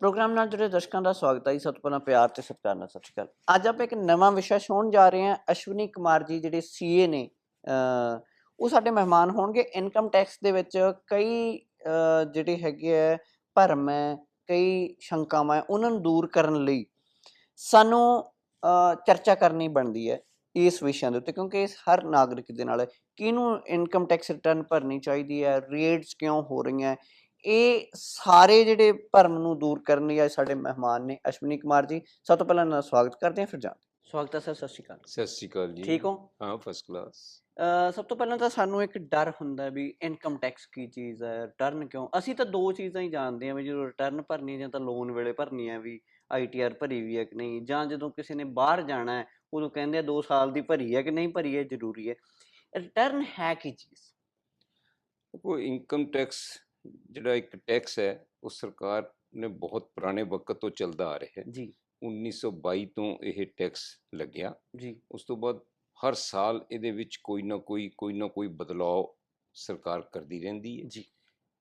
Programme ਨਾਲ ਜੁੜੇ ਦਰਸ਼ਕਾਂ ਦਾ ਸਵਾਗਤ ਹੈ ਜੀ। ਸਭ ਤੋਂ ਪਹਿਲਾਂ ਪਿਆਰ ਤੇ ਸਤਿਕਾਰ ਨਾਲ ਸਤਿ ਸ਼੍ਰੀ ਅਕਾਲ। ਅੱਜ ਆਪਾਂ ਇੱਕ ਨਵਾਂ ਵਿਸ਼ਾ ਛੋਣ ਜਾ ਰਹੇ ਹਾਂ। ਅਸ਼ਵਨੀ ਕੁਮਾਰ ਜੀ ਜਿਹੜੇ ਸੀਏ ਨੇ ਉਹ ਸਾਡੇ ਮਹਿਮਾਨ ਹੋਣਗੇ। ਇਨਕਮ ਟੈਕਸ ਦੇ ਵਿੱਚ ਕਈ ਜਿਹੜੇ ਹੈਗੇ ਹੈ ਭਰਮ ਹੈ ਕਈ ਸ਼ੰਕਾਵਾਂ ਹੈ ਉਹਨਾਂ ਨੂੰ ਦੂਰ ਕਰਨ ਲਈ ਸਾਨੂੰ ਅਹ, ਚਰਚਾ ਕਰਨੀ ਬਣਦੀ ਹੈ ਇਸ ਵਿਸ਼ਿਆਂ ਦੇ ਉੱਤੇ ਕਿਉਂਕਿ ਇਸ ਹਰ ਨਾਗਰਿਕ ਦੇ ਨਾਲ ਕਿਹਨੂੰ ਇਨਕਮ ਟੈਕਸ ਰਿਟਰਨ ਭਰਨੀ ਚਾਹੀਦੀ ਹੈ? ਰੇਟਸ ਕਿਉਂ ਹੋ ਰਹੀਆਂ? ਇਹ ਸਾਰੇ ਜਿਹੜੇ ਭਰਮ ਨੂੰ ਦੂਰ ਕਰਨ ਲਈ ਅੱਜ ਸਾਡੇ ਮਹਿਮਾਨ ਨੇ ਅਸ਼ਵਨੀ ਕੁਮਾਰ ਜੀ। ਸਭ ਤੋਂ ਪਹਿਲਾਂ ਦਾ ਸਵਾਗਤ ਕਰਦੇ ਹਾਂ ਫਿਰ ਜਾਣਦੇ ਹਾਂ। ਸਵਾਗਤ ਹੈ ਸਰ ਸਤਿ ਸ਼੍ਰੀ ਅਕਾਲ। ਸਤਿ ਸ਼੍ਰੀ ਅਕਾਲ ਜੀ। ਠੀਕ ਹੋ? ਹਾਂ ਫਸਟ ਕਲਾਸ ਸਭ ਤੋਂ ਪਹਿਲਾਂ ਤਾਂ ਸਾਨੂੰ ਇੱਕ ਡਰ ਹੁੰਦਾ ਵੀ ਇਨਕਮ ਟੈਕਸ ਕੀ ਚੀਜ਼ ਹੈ ਰਿਟਰਨ ਕਿਉਂ? ਅਸੀਂ ਤਾਂ ਦੋ ਚੀਜ਼ਾਂ ਹੀ ਜਾਣਦੇ ਹਾਂ ਵੀ ਜਦੋਂ ਰਿਟਰਨ ਭਰਨੀ ਹੈ ਜਾਂ ਤਾਂ ਲੋਨ ਵੇਲੇ ਭਰਨੀ ਹੈ ਵੀ ਆਈਟੀਆਰ ਭਰੀ ਵੀ ਹੈ ਕਿ ਨਹੀਂ ਜਾਂ ਜਦੋਂ ਕਿਸੇ ਨੇ ਬਾਹਰ ਜਾਣਾ ਹੈ ਉਦੋਂ ਕਹਿੰਦੇ ਆ 2 ਸਾਲ ਦੀ ਭਰੀ ਹੈ ਕਿ ਨਹੀਂ ਭਰੀ ਹੈ ਜ਼ਰੂਰੀ ਹੈ। ਰਿਟਰਨ ਹੈ ਕੀ ਚੀਜ਼? ਉਹ ਇਨਕਮ ਟੈਕਸ ਜਿਹੜਾ ਇੱਕ ਟੈਕਸ ਹੈ ਉਹ ਸਰਕਾਰ ਨੇ ਬਹੁਤ ਪੁਰਾਣੇ ਵਕਤ ਤੋਂ ਚੱਲਦਾ ਆ ਰਿਹਾ ਹੈ। ਜੀ। 1922 ਤੋਂ ਇਹ ਟੈਕਸ ਲੱਗਿਆ। ਜੀ। ਉਸ ਤੋਂ ਬਾਅਦ ਹਰ ਸਾਲ ਇਹਦੇ ਵਿੱਚ ਕੋਈ ਨਾ ਕੋਈ ਕੋਈ ਨਾ ਕੋਈ ਬਦਲਾਅ ਸਰਕਾਰ ਕਰਦੀ ਰਹਿੰਦੀ ਹੈ। ਜੀ।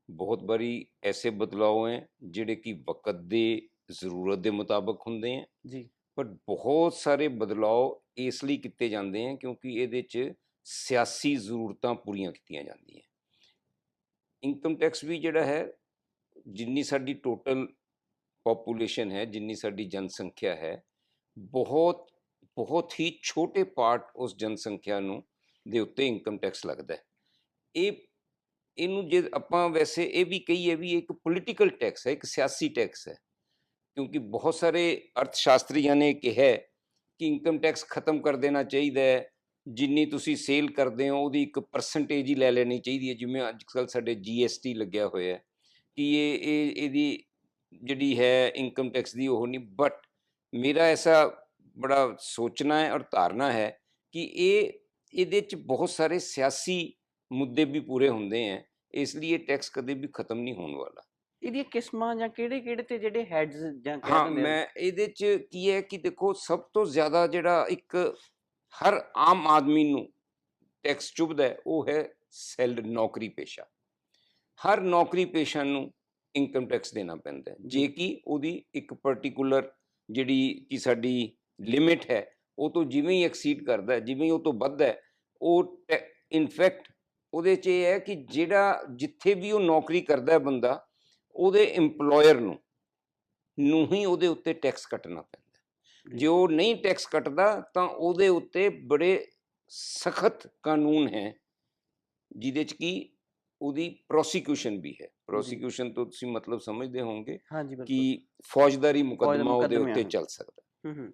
ਬਹੁਤ ਵਾਰੀ ਐਸੇ ਬਦਲਾਅ ਹੈ ਜਿਹੜੇ ਕਿ ਵਕਤ ਦੇ ਜ਼ਰੂਰਤ ਦੇ ਮੁਤਾਬਕ ਹੁੰਦੇ ਹੈ। ਜੀ। ਪਰ ਬਹੁਤ ਸਾਰੇ ਬਦਲਾਅ ਇਸ ਲਈ ਕੀਤੇ ਜਾਂਦੇ ਹਨ ਕਿਉਂਕਿ ਇਹਦੇ 'ਚ ਸਿਆਸੀ ਜ਼ਰੂਰਤਾਂ ਪੂਰੀਆਂ ਕੀਤੀਆਂ ਜਾਂਦੀਆਂ। ਇਨਕਮ ਟੈਕਸ ਵੀ ਜਿਹੜਾ ਹੈ, ਜਿੰਨੀ ਸਾਡੀ ਟੋਟਲ ਪੋਪੂਲੇਸ਼ਨ ਹੈ, ਜਿੰਨੀ ਸਾਡੀ ਜਨਸੰਖਿਆ ਹੈ, ਬਹੁਤ ਬਹੁਤ ਹੀ ਛੋਟੇ ਪਾਰਟ ਉਸ ਜਨਸੰਖਿਆ ਨੂੰ ਦੇ ਉੱਤੇ ਇਨਕਮ ਟੈਕਸ ਲੱਗਦਾ ਹੈ। ਇਹ, ਇਹਨੂੰ ਜੇ ਆਪਾਂ ਵੈਸੇ ਇਹ ਵੀ ਕਹੀਏ ਵੀ ਇਹ ਇੱਕ ਪੋਲੀਟੀਕਲ ਟੈਕਸ ਹੈ, ਇੱਕ ਸਿਆਸੀ ਟੈਕਸ ਹੈ, ਕਿਉਂਕਿ ਬਹੁਤ ਸਾਰੇ ਅਰਥ ਸ਼ਾਸਤਰੀਆਂ ਨੇ ਕਿਹਾ ਕਿ ਇਨਕਮ ਟੈਕਸ ਖਤਮ ਕਰ ਦੇਣਾ ਚਾਹੀਦਾ ਹੈ ਜਿੰਨੀ ਤੁਸੀਂ ਸੇਲ ਕਰਦੇ ਹੋ ਉਹਦੀ ਇੱਕ ਪਰਸੈਂਟੇਜ ਹੀ ਲੈ ਲੈਣੀ ਚਾਹੀਦੀ ਹੈ ਜਿਵੇਂ ਅੱਜ ਕੱਲ੍ਹ ਸਾਡੇ ਜੀਐਸਟੀ ਲੱਗਿਆ ਹੋਇਆ ਹੈ ਕਿ ਇਹ ਇਹ ਇਹਦੀ ਜਿਹੜੀ ਹੈ ਇਨਕਮ ਟੈਕਸ ਦੀ ਉਹ ਨਹੀਂ ਬਟ ਮੇਰਾ ਐਸਾ ਬੜਾ ਸੋਚਣਾ ਹੈ ਔਰ ਧਾਰਨਾ ਹੈ ਕਿ ਇਹ ਇਹਦੇ ਚ ਬਹੁਤ ਸਾਰੇ ਸਿਆਸੀ ਮੁੱਦੇ ਵੀ ਪੂਰੇ ਹੁੰਦੇ ਹੈ ਇਸ ਲਈ ਇਹ ਟੈਕਸ ਕਦੇ ਵੀ ਖਤਮ ਨਹੀਂ ਹੋਣ ਵਾਲਾ। ਇਹਦੀਆਂ ਕਿਸਮਾਂ ਜਾਂ ਕਿਹੜੇ ਕਿਹੜੇ ਤੇ ਜਿਹੜੇ ਹੈਡਸ ਜਾਂ ਹਾਂ ਆ? ਮੈਂ ਇਹਦੇ ਚ ਕੀ ਹੈ ਕਿ ਦੇਖੋ ਸਭ ਤੋਂ ਜ਼ਿਆਦਾ ਜਿਹੜਾ ਇੱਕ ਹਰ ਆਮ ਆਦਮੀ ਨੂੰ ਟੈਕਸ ਚੁਭਦਾ ਉਹ ਹੈ ਸੈਲਡ ਨੌਕਰੀ ਪੇਸ਼ਾ। ਹਰ ਨੌਕਰੀ ਪੇਸ਼ਾ ਨੂੰ ਇਨਕਮ ਟੈਕਸ ਦੇਣਾ ਪੈਂਦਾ ਹੈ। ਜੇ ਕਿ ਉਹਦੀ ਇੱਕ ਪਾਰਟਿਕੂਲਰ ਜਿਹੜੀ ਕਿ ਸਾਡੀ ਲਿਮਿਟ ਹੈ ਉਹ ਤੋਂ ਜਿਵੇਂ ਹੀ ਐਕਸੀਡ ਕਰਦਾ ਹੈ ਜਿਵੇਂ ਉਹ ਤੋਂ ਵੱਧਦਾ ਹੈ ਉਹ ਇਨਫੈਕਟ ਉਹਦੇ ਚ ਇਹ ਹੈ ਕਿ ਜਿਹੜਾ ਜਿੱਥੇ ਵੀ ਉਹ ਨੌਕਰੀ ਕਰਦਾ ਹੈ ਬੰਦਾ ਉਹਦੇ EMPLOYER ਨੂੰ ਨੂੰ ਹੀ ਉਹਦੇ ਉੱਤੇ ਟੈਕਸ ਕੱਟਣਾ ਪੈਂਦਾ। ਜੇ ਉਹ ਨਹੀਂ ਟੈਕਸ ਕੱਟਦਾ ਤਾਂ ਉਹਦੇ ਉੱਤੇ ਬੜੇ ਸਖਤ ਕਾਨੂੰਨ ਹੈ ਜਿਹਦੇ ਚ ਕੀ ਉਹਦੀ ਪ੍ਰੋਸੀਕਿਊਸ਼ਨ ਵੀ ਹੈ। ਪ੍ਰੋਸੀਕਿਊਸ਼ਨ ਤੋਂ ਤੁਸੀਂ ਮਤਲਬ ਸਮਝਦੇ ਹੋਵੋਗੇ ਕਿ ਫੌਜਦਾਰੀ ਮੁਕੱਦਮਾ ਉਹਦੇ ਉੱਤੇ। ਚੱਲ ਸਕਦਾ। ਹੂੰ ਹੂੰ।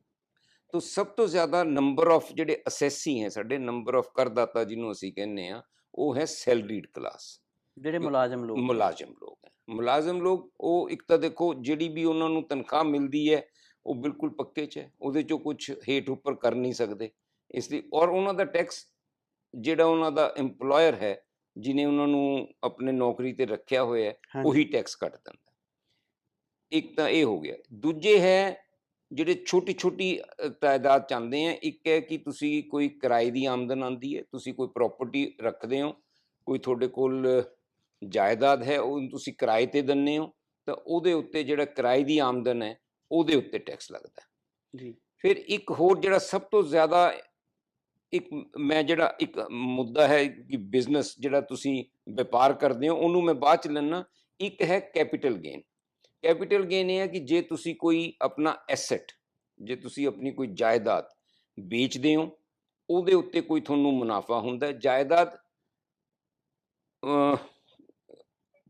ਤੋ ਸਭ ਤੋਂ ਜ਼ਿਆਦਾ ਨੰਬਰ ਆਫ ਜਿਹੜੇ ਅਸੈਸੀ ਹੈ ਸਾਡੇ ਨੰਬਰ ਆਫ ਕਰਦਾਤਾ ਜਿਹਨੂੰ ਅਸੀਂ ਕਹਿੰਦੇ ਆ ਉਹ ਹੈ ਸੈਲਰੀਡ ਕਲਾਸ ਜਿਹੜੇ ਮੁਲਾਜ਼ਮ ਲੋਕ ਮੁਲਾਜ਼ਮ ਲੋਕ ਹੈ। ਮੁਲਾਜ਼ਮ ਲੋਕ ਉਹ ਇੱਕ ਤਾਂ ਦੇਖੋ ਜਿਹੜੀ ਵੀ ਉਹਨਾਂ ਨੂੰ ਤਨਖਾਹ ਮਿਲਦੀ ਹੈ ਉਹ ਬਿਲਕੁਲ ਪੱਕੇ 'ਚ ਹੈ ਉਹਦੇ 'ਚੋਂ ਕੁਝ ਹੇਠ ਉੱਪਰ ਕਰ ਨਹੀਂ ਸਕਦੇ ਇਸ ਲਈ ਔਰ ਉਹਨਾਂ ਦਾ ਟੈਕਸ ਜਿਹੜਾ ਉਹਨਾਂ ਦਾ EMPLOYER ਹੈ ਜਿਨੇ ਉਹਨਾਂ ਨੂੰ ਆਪਣੇ ਨੌਕਰੀ ਤੇ ਰੱਖਿਆ ਹੋਇਆ ਹੈ। ਉਹੀ ਟੈਕਸ ਕੱਟ ਦਿੰਦਾ। ਇੱਕ ਤਾਂ ਇਹ ਹੋ ਗਿਆ ਦੂਜੇ ਹੈ ਜਿਹੜੇ ਛੋਟੀ ਛੋਟੀ ਅ, ਤਾਇਦਾਦ ਚਾਹੁੰਦੇ ਆ ਇੱਕ ਹੈ ਕਿ ਤੁਸੀਂ ਕੋਈ ਕਿਰਾਏ ਦੀ ਆਮਦਨ ਆਂਦੀ ਹੈ ਤੁਸੀਂ ਕੋਈ ਪ੍ਰਾਪਰਟੀ ਰੱਖਦੇ ਹੋ ਕੋਈ ਤੁਹਾਡੇ ਕੋਲ ਜਾਇਦਾਦ ਹੈ ਉਹ ਤੁਸੀਂ ਕਿਰਾਏ ਤੇ ਦਿੰਦੇ ਹੋ ਤਾਂ ਉਹਦੇ ਉੱਤੇ ਜਿਹੜਾ ਕਿਰਾਏ ਦੀ ਆਮਦਨ ਹੈ ਉਹਦੇ ਉੱਤੇ ਟੈਕਸ ਲੱਗਦਾ। ਜੀ। ਫਿਰ ਇੱਕ ਹੋਰ ਜਿਹੜਾ ਸਭ ਤੋਂ ਜ਼ਿਆਦਾ ਇੱਕ ਮੈਂ ਜਿਹੜਾ ਇੱਕ ਮੁੱਦਾ ਹੈ ਕਿ ਬਿਜ਼ਨਸ ਜਿਹੜਾ ਤੁਸੀਂ ਵਪਾਰ ਕਰਦੇ ਹੋ ਉਹਨੂੰ ਮੈਂ ਬਾਅਦ ਚ ਲੈਣਾ ਇੱਕ ਹੈ ਕੈਪੀਟਲ ਗੇਨ ਕੈਪੀਟਲ ਗੇਨ ਇਹ ਹੈ ਕਿ ਜੇ ਤੁਸੀਂ ਕੋਈ ਆਪਣਾ ਐਸੈਟ ਜੇ ਤੁਸੀਂ ਆਪਣੀ ਕੋਈ ਜਾਇਦਾਦ ਵੇਚਦੇ ਹੋ ਉਹਦੇ ਉੱਤੇ ਕੋਈ ਤੁਹਾਨੂੰ ਮੁਨਾਫਾ ਹੁੰਦਾ ਹੈ। ਜਾਇਦਾਦ